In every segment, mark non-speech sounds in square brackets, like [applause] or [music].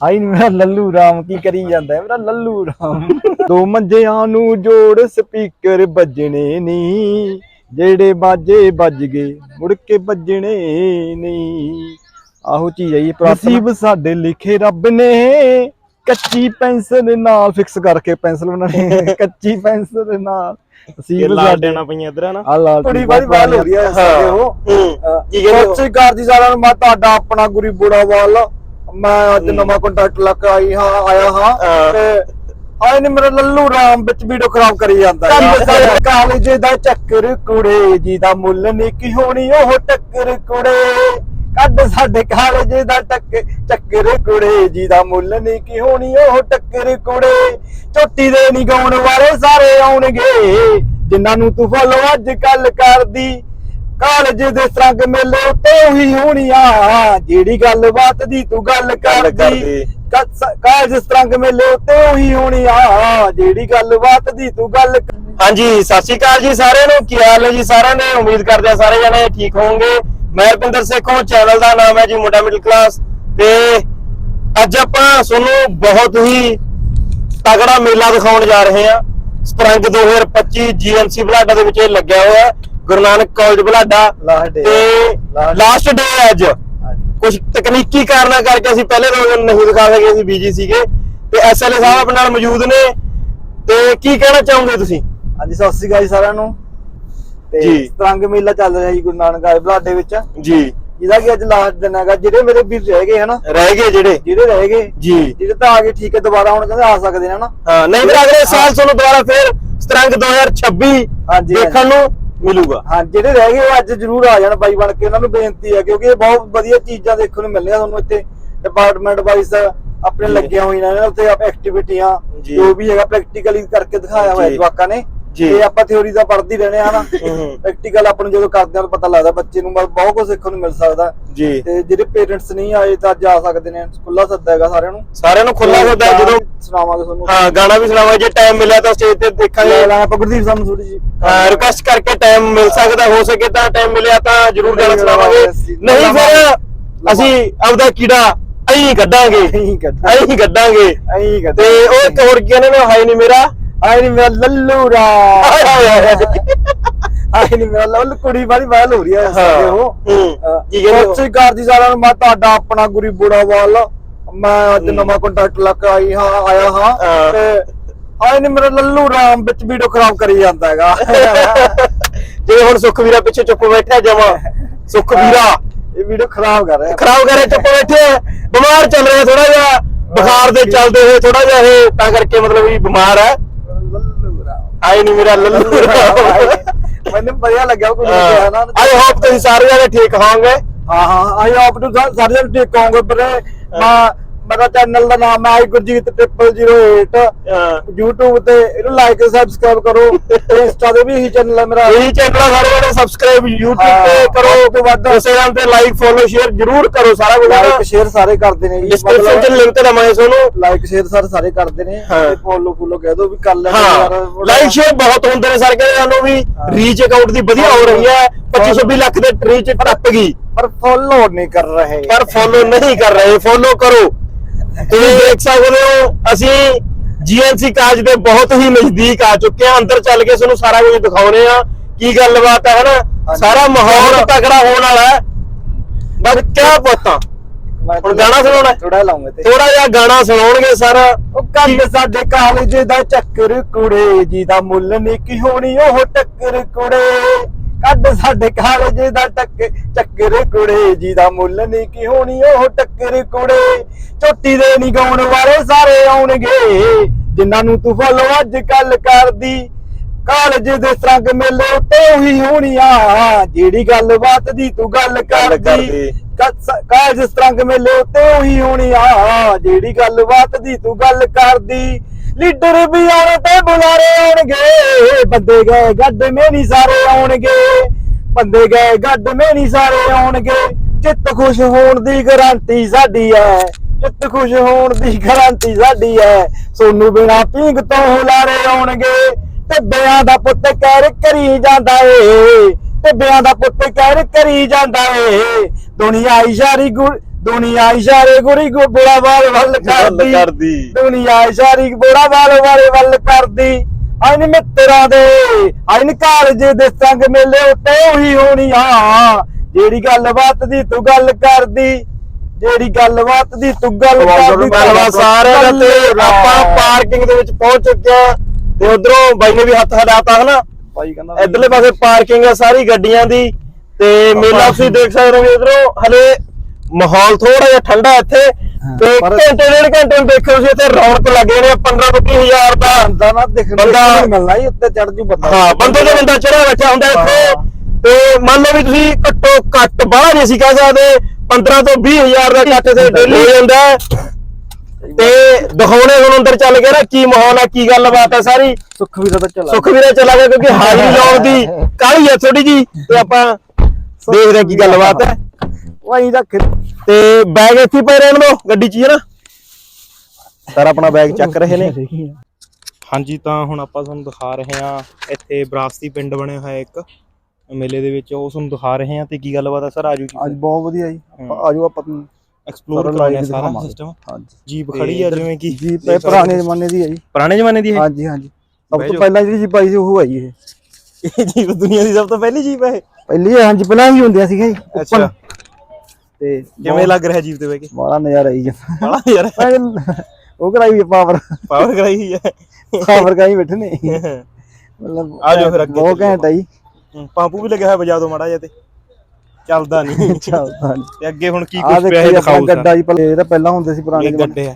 ਆਈ ਨੀ ਮੇਰਾ ਲੱਲੂ ਰਾਮ ਕੀ ਕਰੀ ਜਾਂਦਾ ਹੈ? ਮੇਰਾ ਲੱਲੂ ਰਾਮ। ਦੋ ਮੰਜਿਆਂ ਨੂੰ ਜੋੜ ਸਪੀਕਰ ਵੱਜਣੇ ਨਹੀਂ ਜਿਹੜੇ ਬਾਜੇ ਵੱਜ ਗਏ ਮੁੜ ਕੇ ਵੱਜਣੇ ਨਹੀਂ ਆਹੋ ਚੀਜ਼ ਇਹ ਨਸੀਬ ਸਾਡੇ ਲਿਖੇ ਰੱਬ ਨੇ ਕੱਚੀ ਪੈਨਸਲ ਨਾਲ ਫਿਕਸ ਕਰਕੇ ਪੈਨਸਲ ਬਣਾਣੀ [laughs] ਕੱਚੀ ਪੈਨਸਲ ਨਾਲ। ਨਸੀਬ ਲਾ ਸਾਡੇ ਦੇਣਾ ਪਈਆਂ ਇਧਰ ਨਾ ਆ ਬੜੀ ਵਾਰੀ ਵਾਲ ਹੋ ਰਹੀ ਹੈ ਸਾਡੇ ਉਹ। ਕੀ ਕਹਿੰਦੇ ਹੋ? ਸਤਿ ਸ੍ਰੀ ਅਕਾਲ ਜੀ ਸਾਰਿਆਂ ਨੂੰ। ਮੈਂ ਤੁਹਾਡਾ ਆਪਣਾ ਗੁਰੀ ਬੁੜਾਵਾਲ ਮੈਂ ਅੱਜ ਨਵਾਂ ਕੰਟੈਕਟ ਲੱਗ ਕੇ ਆਈ ਹਾਂ ਆਇਆ ਹਾਂ। ਤੇ ਆਏ ਨੇ ਮੇਰਾ ਲੱਲੂ ਰਾਮ ਵਿੱਚ ਵੀਡੀਓ ਖਰਾਬ ਕਰੀ ਜਾਂਦਾ ਕਾਲਜ ਦਾ ਚੱਕਰ ਕੁੜੇ ਜੀ ਦਾ ਮੁੱਲ ਨਹੀਂ ਕੀ ਹੋਣੀ ਉਹ ਟੱਕਰ ਕੁੜੇ। ਕੱਢ ਸਾਡੇ ਕਾਲਜ ਦਾ ਟੱਕ ਚੱਕਰ ਕੁੜੇ ਜੀ ਦਾ ਮੁੱਲ ਨਹੀਂ ਕੀ ਹੋਣੀ ਉਹ ਟੱਕਰ ਕੁੜੇ। ਝੋਟੀ ਦੇ ਨਹੀਂ ਗਾਉਣ ਵਾਲੇ ਸਾਰੇ ਆਉਣਗੇ ਜਿਨ੍ਹਾਂ ਨੂੰ ਤੂੰ ਫੋਲੋ ਅੱਜ ਕੱਲ ਕਰਦੀ। ਕਾਲਜ ਦੇ ਸਰੰਗ ਮੇਲੇ ਉੱਤੇ ਉਹੀ ਹੋਣੀਆਂ ਜਿਹੜੀ ਗੱਲ ਬਾਤ ਦੀ ਤੂੰ ਗੱਲ ਕਰਦੀ ਕਾਲਜ ਸਰੰਗ ਮੇਲੇ ਉੱਤੇ ਉਹੀ ਹੋਣੀਆਂ ਜਿਹੜੀ ਗੱਲ ਬਾਤ ਦੀ ਤੂੰ ਗੱਲ ਹਾਂਜੀ ਸਤਿ ਸ਼੍ਰੀ ਅਕਾਲ ਜੀ ਸਾਰਿਆਂ ਨੂੰ। ਕੀ ਹਾਲ ਹੈ ਜੀ ਸਾਰਿਆਂ ਨੇ? ਉਮੀਦ ਕਰਦੇ ਆ ਸਾਰੇ ਜਣੇ ਠੀਕ ਹੋਵੋਗੇ। ਮੈਂ ਰਪਿੰਦਰ ਸੇਖੋਂ ਚੈਨਲ ਦਾ ਨਾਮ ਹੈ ਜੀ ਮੁੰਡਾ ਮਿਡਲ ਕਲਾਸ। ਤੇ ਅੱਜ ਆਪਾਂ ਤੁਹਾਨੂੰ ਬਹੁਤ ਹੀ ਤਗੜਾ ਮੇਲਾ ਦਿਖਾਉਣ ਜਾ ਰਹੇ ਹਾਂ। ਸਪਰੰਗ 2025 ਜੀਐਮਸੀ ਬਲਾਡਾ ਦੇ ਵਿੱਚ ਇਹ ਲੱਗਿਆ ਹੋਇਆ ਹੈ। ਗੁਰੂ ਨਾਨਕ ਕਾਲਜ ਬਲਾਡਾ। ਤੇ ਲਾਸਟ ਡੇ ਅੱਜ। ਕੁਝ ਤਕਨੀਕੀ ਕਾਰਨਾਂ ਕਰਕੇ ਅਸੀਂ ਪਹਿਲੇ ਰੋਜ਼ ਨਹੀਂ ਦਿਖਾ ਸਕੇ ਅਸੀਂ ਬੀਜੀ ਸੀਗੇ। ਤੇ ਐਸਐਲਏ ਸਾਹਿਬ ਆਪਣੇ ਨਾਲ ਮੌਜੂਦ ਨੇ। ਤੇ ਕੀ ਕਹਿਣਾ ਚਾਹੋਗੇ ਤੁਸੀਂ? ਹਾਂਜੀ ਸਤਿ ਸ੍ਰੀ ਅਕਾਲ ਸਾਰਿਆਂ ਨੂੰ। ਤੇ ਜੀ। ਸਰੰਗ ਮੇਲਾ ਚੱਲ ਰਿਹਾ ਜੀ ਗੁਰੂ ਨਾਨਕ ਆਏ ਬਲਾਡੇ ਵਿੱਚ। ਜੀ। ਜਿਹਦਾ ਕਿ ਅੱਜ ਲਾਸਟ ਦਿਨ ਹੈਗਾ। ਜਿਹੜੇ ਮੇਰੇ ਵੀਰ ਰਹਿ ਗਏ ਹਨਾ? ਰਹਿ ਗਏ ਜਿਹੜੇ? ਜਿਹੜੇ ਰਹਿ ਗਏ ਜੀ। ਜਿਹੜੇ ਤਾਂ ਆ ਗਏ ਠੀਕ ਹੈ ਦੁਬਾਰਾ ਹੁਣ ਕਹਿੰਦੇ ਆ ਸਕਦੇ ਨੇ ਹਨਾ? ਹਾਂ ਨਹੀਂ ਫਿਰ ਅਗਲੇ ਸਾਲ ਤੁਹਾਨੂੰ ਦੁਬਾਰਾ ਫਿਰ ਸਤਰੰਗ 2026 ਹਾਂਜੀ, ਦੇਖਣ ਨੂੰ ਮਿਲੂਗਾ ਹਾਂ ਜਿਹੜੇ ਰਹਿ ਗਏ ਉਹ ਅੱਜ ਜ਼ਰੂਰ ਆ ਜਾਣ ਬਾਈ ਬਣ ਕੇ ਉਹਨਾਂ ਨੂੰ ਬੇਨਤੀ ਹੈ ਕਿਉਂਕਿ ਇਹ ਬਹੁਤ ਵਧੀਆ ਚੀਜ਼ਾਂ ਦੇਖਣ ਨੂੰ ਮਿਲਣੀਆਂ ਤੁਹਾਨੂੰ ਇੱਥੇ ਡਿਪਾਰਟਮੈਂਟ ਵਾਈਜ਼ ਆਪਣੇ। ਲੱਗੀਆਂ ਹੋਈਆਂ ਨੇ ਉੱਥੇ ਆਪ ਐਕਟੀਵਿਟੀਆਂ ਜੀ। ਵੀ ਹੈਗਾ ਪ੍ਰੈਕਟੀਕਲੀ ਕਰਕੇ ਦਿਖਾਇਆ ਹੋਇਆ। ਜਵਾਕਾਂ ਨੇ ਜੀ। ਤੇ ਆਪਾਂ ਥਿਉਰੀ ਦਾ ਪੜ੍ਹਦੀ ਰਹਿਣੇ ਆ ਨਾ। ਪ੍ਰੈਕਟੀਕਲ ਆਪਾਂ ਨੂੰ ਜਦੋਂ ਕਰਦੇ ਆ ਪਤਾ ਲੱਗਦਾ ਬੱਚੇ ਨੂੰ ਬਹੁਤ ਕੁਝ ਸਿੱਖਣ ਨੂੰ ਮਿਲ ਸਕਦਾ ਤੇ ਜਿਹੜੇ ਪੇਰੈਂਟਸ ਨਹੀਂ ਆਏ ਤਾਂ ਅੱਜ ਆ ਸਕਦੇ ਨੇ ਖੁੱਲਾ ਸੱਦਾ ਹੈਗਾ ਸਾਰਿਆਂ ਨੂੰ ਸਾਰਿਆਂ ਨੂੰ ਖੁੱਲਾ ਗਾਣਾ ਜਦੋਂ ਸੁਣਾਵਾਂਗੇ ਤੁਹਾਨੂੰ। ਹਾਂ ਗਾਣਾ ਵੀ ਸੁਣਾਵਾਂਗੇ ਜੇ ਟਾਈਮ ਮਿਲਿਆ ਤਾਂ ਸਟੇਜ ਤੇ ਦੇਖਾਂਗੇ। ਲੈ ਲਾਂਗੇ ਆਪਾਂ ਗੁਰਦੀਪ ਸਾਹਿਬ ਨੂੰ ਥੋੜੀ ਜੀ ਰਿਕੁਐਸਟ ਕਰਕੇ ਟਾਈਮ ਮਿਲ ਸਕਦਾ ਹੋ ਸਕੇ ਤਾਂ ਟਾਈਮ ਮਿਲਿਆ ਤਾਂ ਜਰੂਰ ਗਾਣਾ ਸੁਣਾਵਾਂਗੇ। ਨਹੀਂ ਫਿਰ ਅਸੀਂ ਆਪਦਾ ਕੀੜਾ ਐਂ ਕੱਢਾਂਗੇ। ਐਂ ਕੱਢਾਂਗੇ। ਐਂ ਕੱਢ ਤੇ ਉਹ ਇੱਕ ਹੋਰ ਕੀ ਕਹਿੰਦੇ ਨੇ ਹਾਈ ਨਹੀਂ ਮੇਰਾ। ਆਈ ਨਹੀਂ ਮੇਰਾ ਲੱਲੂ ਰਾ। ਆਈ ਨਹੀਂ ਮੇਰਾ ਲੱਲੂ ਕੁੜੀ ਵਾਲੀ ਵਾਇਲ ਹੋ ਰਹੀ ਹੈ ਉਹ। ਅਹ, ਕੀ ਕਹਿੰਦੇ? ਸਤਿ ਸ੍ਰੀ ਅਕਾਲ ਜੀ ਸਾਰਿਆਂ ਨੂੰ ਮੈਂ ਤੁਹਾਡਾ ਆਪਣਾ ਗੁਰੀ ਬੁੜਾਵਾਲ ਮੈਂ ਅੱਜ ਨਵਾਂ ਕੰਟੈਕਟ ਲੱਗ ਆਈ ਹਾਂ ਆਇਆ ਹਾਂ। ਤੇ ਆਈ ਨਹੀਂ ਮੇਰਾ ਲੱਲੂ ਰਾਮ ਵਿੱਚ ਵੀਡੀਓ ਖਰਾਬ ਕਰੀ ਜਾਂਦਾ ਹੈਗਾ। [laughs] ਜਿਵੇਂ ਹੁਣ ਸੁਖ ਵੀਰਾ ਪਿੱਛੇ ਚੁੱਪ ਬੈਠਾ ਜਮਾ ਸੁਖ ਵੀਰਾ ਇਹ ਵੀਡੀਓ ਖਰਾਬ ਕਰ ਰਿਹਾ। ਖਰਾਬ ਕਰੇ ਚੁੱਪ ਬੈਠੇ। ਬਿਮਾਰ ਚੱਲ ਰਿਹਾ ਥੋੜਾ ਜਿਹਾ ਬੁਖਾਰ ਦੇ ਚੱਲਦੇ ਹੋਏ ਥੋੜਾ ਜਿਹਾ ਇਹ ਤਾਂ ਕਰਕੇ ਮਤਲਬ ਵੀ ਬਿਮਾਰ ਹੈ। ਲੱਲੂ ਰਾਮ। ਆਈ ਨਹੀਂ ਮੇਰਾ ਲੱਲੂ ਮੈਨੂੰ ਵਧੀਆ ਲੱਗਿਆ ਨੇ ਨਾ। ਆਈ ਹੋਪ ਤੁਸੀਂ ਸਾਰੇ ਜਣੇ ਠੀਕ ਹੋਵੋਗੇ। ਹਾਂ ਹਾਂ ਆਈ ਆਪ ਨੂੰ ਸਾ- ਸਾਰੇ ਜਣੇ ਠੀਕ ਹੋਣਗੇ ਪਰ ਮੈਂ ਮੇਰਾ ਚੈਨਲ ਦਾ ਨਾਮ ਹੈ ਗੁਰਜੀਤ 008 YouTube ਤੇ ਇਹਨੂੰ ਲਾਈਕ ਸਬਸਕ੍ਰਾਈਬ ਕਰੋ ਤੇ ਇੰਸਟਾ ਤੇ ਵੀ ਇਹੀ ਚੈਨਲ ਹੈ ਮੇਰਾ। ਇਹੀ ਚੈਨਲ ਆ ਸਾਰੇ ਜਣੇ ਸਬਸਕ੍ਰਾਈਬ YouTube ਤੇ ਹਾਂ, ਕਰੋ। ਤੋਂ ਵੱਧ। Instagram ਤੇ ਲਾਈਕ ਫੋਲੋ ਸ਼ੇਅਰ ਜਰੂਰ ਕਰੋ ਸਾਰਾ ਕੁਝ। ਲਾਈਕ ਸ਼ੇਅਰ ਸਾਰੇ ਕਰਦੇ ਨੇ ਜੀ। ਡਿਸਕ੍ਰਿਪਸ਼ਨ ਚ ਲਿੰਕ ਤੇ ਦਵਾਂਗੇ ਤੁਹਾਨੂੰ। ਲਾਈਕ ਸ਼ੇਅਰ ਸਾਰੇ ਸਾਰੇ ਕਰਦੇ ਨੇ। ਹਾਂ। ਤੇ ਫੋਲੋ ਫੋਲੋ ਕਹਿ ਦੋ ਵੀ ਕਰ ਲੈ ਹਾਂ। ਲਾਈਕ ਸ਼ੇਅਰ ਬਹੁਤ ਹੁੰਦੇ ਨੇ ਸਾਰੇ ਕਹਿੰਦੇ ਸਾਨੂੰ ਵੀ ਰੀਚ ਅਕਾਊਂਟ ਦੀ ਵਧੀਆ ਹੋ ਰਹੀ ਹੈ। 25 26 ਲੱਖ ਦੇ ਰੀਚ ਟੱਪ ਗਈ। ਪਰ ਫੋਲੋ ਨਹੀਂ ਕਰ ਰਹੇ। ਪਰ ਫੋਲੋ ਨਹੀਂ ਕਰ ਰਹੇ। ਫੋਲੋ ਕਰੋ। ਤੁਸੀਂ ਦੇਖ ਸਕਦੇ ਹੋ ਅਸੀਂ ਜੀਐਨਸੀ ਕਾਜ ਦੇ ਬਹੁਤ ਹੀ ਨਜ਼ਦੀਕ ਆ ਚੁੱਕੇ ਆ ਅੰਦਰ ਚੱਲ ਕੇ ਤੁਹਾਨੂੰ ਸਾਰਾ ਕੁਝ ਦਿਖਾਉਣੇ ਆ। ਕੀ ਗੱਲਬਾਤ ਹੈ ਹਨਾ। ਸਾਰਾ ਮਾਹੌਲ ਤਕੜਾ ਹੋਣ ਵਾਲਾ ਹੈ। ਬਸ ਕਿਆ ਪਤਾ ਹੁਣ ਗਾਣਾ ਸੁਣਾਉਣਾ? ਥੋੜਾ ਲਾਉਂਗੇ ਤੇ। ਥੋੜਾ ਜਿਹਾ ਗਾਣਾ ਸੁਣਾਉਣਗੇ ਸਰ। ਉਹ ਕੰਨ ਸਾਡੇ ਕਾਲਜ ਦਾ ਚੱਕਰ ਕੁੜੇ ਜੀ ਦਾ ਮੁੱਲ ਨਹੀਂ ਕੀ ਹੋਣੀ ਉਹ ਟੱਕਰ ਕੁੜੇ। ਕੱਢ ਸਾਡੇ ਕਾਲਜ ਦਾ ਟੱਕ ਚੱਕਰ ਕੁੜੇ ਜੀ ਦਾ ਮੁੱਲ ਨਹੀਂ ਕੀ ਹੋਣੀ ਉਹ ਟੱਕਰ ਕੁੜੇ। ਝੋਟੀ ਦੇ ਨਹੀਂ ਗਾਉਣ ਵਾਲੇ ਸਾਰੇ ਆਉਣਗੇ ਜਿਨ੍ਹਾਂ ਨੂੰ ਤੂੰ ਫੋਲੋ ਅੱਜ ਕੱਲ ਕਰਦੀ। ਕਾਲਜ ਦੇ ਸਰੰਗ ਮੇਲੇ ਉੱਤੇ ਉਹੀ ਹੋਣੀਆਂ ਜਿਹੜੀ ਗੱਲ ਬਾਤ ਦੀ ਤੂੰ ਗੱਲ ਕਰਦੀ। ਕਾਜ ਸਰੰਗ ਮੇਲੇ ਉੱਤੇ ਉਹੀ ਹੋਣੀ ਆ ਜਿਹੜੀ ਗੱਲ ਬਾਤ ਦੀ ਤੂੰ ਗੱਲ ਕਰਦੀ। ਲੀਡਰ ਵੀ ਆਉਣ ਤੇ ਬੁਲਾਰੇ ਆਉਣਗੇ। ਬੰਦੇ ਗਏ ਗੱਡ ਮੇ ਨਹੀਂ ਸਾਰੇ ਆਉਣਗੇ। ਬੰਦੇ ਗਏ ਗੱਡ ਮੇ ਨਹੀਂ ਸਾਰੇ ਆਉਣਗੇ। ਚਿੱਤ ਖੁਸ਼ ਹੋਣ ਦੀ ਗਾਰੰਟੀ ਸਾਡੀ ਐ ਚਿੱਤ ਖੁਸ਼ ਹੋਣ ਦੀ ਗਾਰੰਟੀ ਸਾਡੀ ਐ ਸੋਨੂੰ ਬਿਨਾ ਪੀਂਗ ਤੋਂ ਹੁਲਾਰੇ ਆਉਣਗੇ। ਤੇ ਬਿਆਂ ਦਾ ਪੁੱਤ ਕਹਿਰ ਕਰੀ ਜਾਂਦਾ ਏ। ਤੇ ਬਿਆਂ ਦਾ ਪੁੱਤ ਕਹਿਰ ਕਰੀ ਜਾਂਦਾ ਏ। ਦੁਨੀਆ ਇਸ਼ਾਰੀ ਗੁਰ ਦੁਨੀਆ ਇਸ਼ਾਰੇ ਗੁਰੀ ਗੋ ਬੋੜਾ ਵਾਲ ਵੱਲ ਕਰਦੀ। ਦੁਨੀਆ ਇਸ਼ਾਰੀ ਬੋੜਾ ਵਾਲ ਵਾਲੇ ਵੱਲ ਕਰਦੀ। ਆਇਨ ਮਿੱਤਰਾਂ ਦੇ ਆਇਨ ਕਾਲਜ ਦੇ ਸੰਗ ਮੇਲੇ ਉੱਤੇ ਉਹੀ ਹੋਣੀ ਆ। ਜਿਹੜੀ ਗੱਲਬਾਤ ਦੀ ਤੂੰ ਗੱਲ ਕਰਦੀ ਜਿਹੜੀ ਗੱਲਬਾਤ ਦੀ ਤੂੰ ਗੱਲ ਕਰਦੀ ਗੱਲਬਾਤ ਸਾਰਿਆਂ ਦਾ ਤੇ ਆਪਾਂ ਪਾਰਕਿੰਗ ਦੇ ਵਿੱਚ ਪਹੁੰਚ ਚੁੱਕੇ ਆ ਤੇ ਉਧਰੋਂ ਬਾਈ ਨੇ ਵੀ ਹੱਥ ਹਲਾਤਾ ਹਨਾ? ਕਹਿੰਦਾ ਇਧਰਲੇ ਪਾਸੇ ਪਾਰਕਿੰਗ ਆ ਸਾਰੀ ਗੱਡੀਆਂ ਦੀ ਤੇ ਮੇਲਾ ਤੁਸੀਂ ਦੇਖ ਸਕਦੇ ਹੋ ਵੀ ਇਧਰੋਂ ਹਲੇ ਮਾਹੌਲ ਥੋੜਾ ਜਿਹਾ ਠੰਡਾ ਇੱਥੇ। ਤੇ ਘੰਟੇ ਡੇਢ ਘੰਟੇ ਨੂੰ ਦੇਖੋ ਤੁਸੀਂ ਇੱਥੇ ਰੌਣਕ ਲੱਗੇ ਨੇ 15 ਤੋਂ 20 ਹਜ਼ਾਰ ਦਾ ਬੰਦਾ ਨਾ ਦੇਖਣ ਬੰਦਾ- ਬੰਦਾ ਮਿਲਣਾ ਹੀ ਉੱਤੇ ਚੜ ਜੂ ਬੰਦਾ। ਹਾਂ ਬੰਦੇ ਦੇ ਬੰਦਾ ਚੜਿਆ ਬੈਠਾ ਹੁੰਦਾ ਇੱਥੇ। ਤੇ ਮੰਨ ਲਓ ਵੀ ਤੁਸੀਂ ਘੱਟੋ ਘੱਟ ਬਾਹਰ ਨਹੀਂ ਸੀ ਕਹਿ ਸਕਦੇ 15 ਤੋਂ 20 ਹਜ਼ਾਰ ਦਾ ਘੱਟ ਤੇ ਡੇਲੀ ਹੋ ਜਾਂਦਾ। ਹੈ। ਤੇ ਦਿਖਾਉਣੇ ਹੁਣ ਅੰਦਰ ਚੱਲ ਗਿਆ ਨਾ ਕੀ ਮਾਹੌਲ ਆ ਕੀ ਗੱਲਬਾਤ ਹੈ ਸਾਰੀ। ਸੁੱਖ ਵੀ ਤਾਂ ਚੱਲਾ ਗਿਆ। ਕਿਉਂਕਿ ਹਾਜ਼ਰੀ ਲਾਉਣ ਦੀ ਕਾਹਲੀ ਹੈ ਥੋੜੀ ਜੀ ਤੇ ਆਪਾਂ ਦੇਖਦੇ ਕੀ ਗੱਲਬਾਤ ਹੈ। ਵਾਈ ਰੱਖ ਤੇ ਬੈਗ ਇੱਥੇ ਹੀ ਪਏ ਰਹਿਣ ਦੋ ਗੱਡੀ 'ਚ ਹੀ ਹੈ ਨਾ? ਸਰ ਆਪਣਾ ਬੈਗ ਚੱਕ ਰਹੇ ਨੇ। ਹਾਂਜੀ ਤਾਂ ਹੁਣ ਆਪਾਂ ਤੁਹਾਨੂੰ ਦਿਖਾ ਰਹੇ ਹਾਂ ਇੱਥੇ ਵਿਰਾਸਤੀ ਪਿੰਡ ਬਣਿਆ ਹੋਇਆ ਇੱਕ ਮੇਲੇ ਦੇ ਵਿੱਚ ਉਹ ਤੁਹਾਨੂੰ ਦਿਖਾ ਰਹੇ ਹਾਂ ਤੇ ਕੀ ਗੱਲਬਾਤ ਹੈ? ਸਰ ਆਜੋ ਜੀ। ਅੱਜ ਬਹੁਤ ਵਧੀਆ ਜੀ। ਆਪਾਂ ਆਜੋ ਆਪਾਂ ਨੂੰ ਐਕਸਪਲੋਰ live ਸਾਰਾ। ਸਿਸਟਮ ਹਾਂਜੀ। ਜੀਪ ਖੜੀ ਆ ਜਿਵੇਂ ਕਿ ਜੀ ਦੇਖ ਸਕਦੇ ਪੁਰਾਣੇ ਹੋ। ਜ਼ਮਾਨੇ ਦੀ ਹੈ ਜੀ। ਪੁਰਾਣੇ ਜ਼ਮਾਨੇ ਦੀ ਇਹ ਹਾਂਜੀ ਹਾਂਜੀ। ਸਭ ਤੋਂ। ਪਹਿਲਾਂ ਜਿਹੜੀ ਜੀਪ ਆਈ ਸੀ ਉਹ ਆਈ ਇਹ। ਇਹ ਜੀਪ ਦੁਨੀਆ ਦੀ ਸਭ ਤੋਂ ਪਹਿਲੀ ਜੀਪ ਹੈ ਇਹ? ਪਹਿਲੀ ਹਾਂਜੀ ਪਹਿਲਾਂ ਹੀ ਹੁੰਦੀਆਂ ਸੀਗੀਆਂ ਜੀ। ਅੱਛਾ। ਤੇ ਕਿਵੇਂ ਲੱਗ ਰਿਹਾ ਜੀਪ ਤੇ ਬਹਿ ਕੇ? ਬੜਾ ਨਜ਼ਾਰਾ ਆਈ ਜੀ ਬੜਾ ਯਾਰ ਉਹ ਕਰਾਈ ਪਾਵਰ ਪਾਵਰ ਕਰਾਈ ਹੋਈ ਹੈ ਪਾਵਰ ਕਾਈ ਬੈਠੇ ਨੇ ਮਤਲਬ ਆ ਜਾਓ ਫਿਰ ਅੱਗੇ ਬਹੁਤ ਘੈਂਟ ਆਈ ਹੂੰ, ਪਾਪੂ ਵੀ ਲੱਗਿਆ ਹੋਇਆ ਵਜਾ ਦੋ ਮਾੜਾ ਜਿਹਾ ਤੇ। ਚੱਲਦਾ ਨਹੀਂ ਚੱਲਦਾ ਨੀ। ਤੇ ਅੱਗੇ ਹੁਣ ਕੀ ਆ ਕੁਝ ਪਿਆ ਇਹ ਜੀ ਦਿਖਾਓ ਗੱਡਾ ਜੀ ਪਹਿਲੇ ਇਹ ਤਾਂ ਪਹਿਲਾਂ ਹੁੰਦੇ ਸੀ ਪੁਰਾਣੇ ਗੱਡੇ ਆ।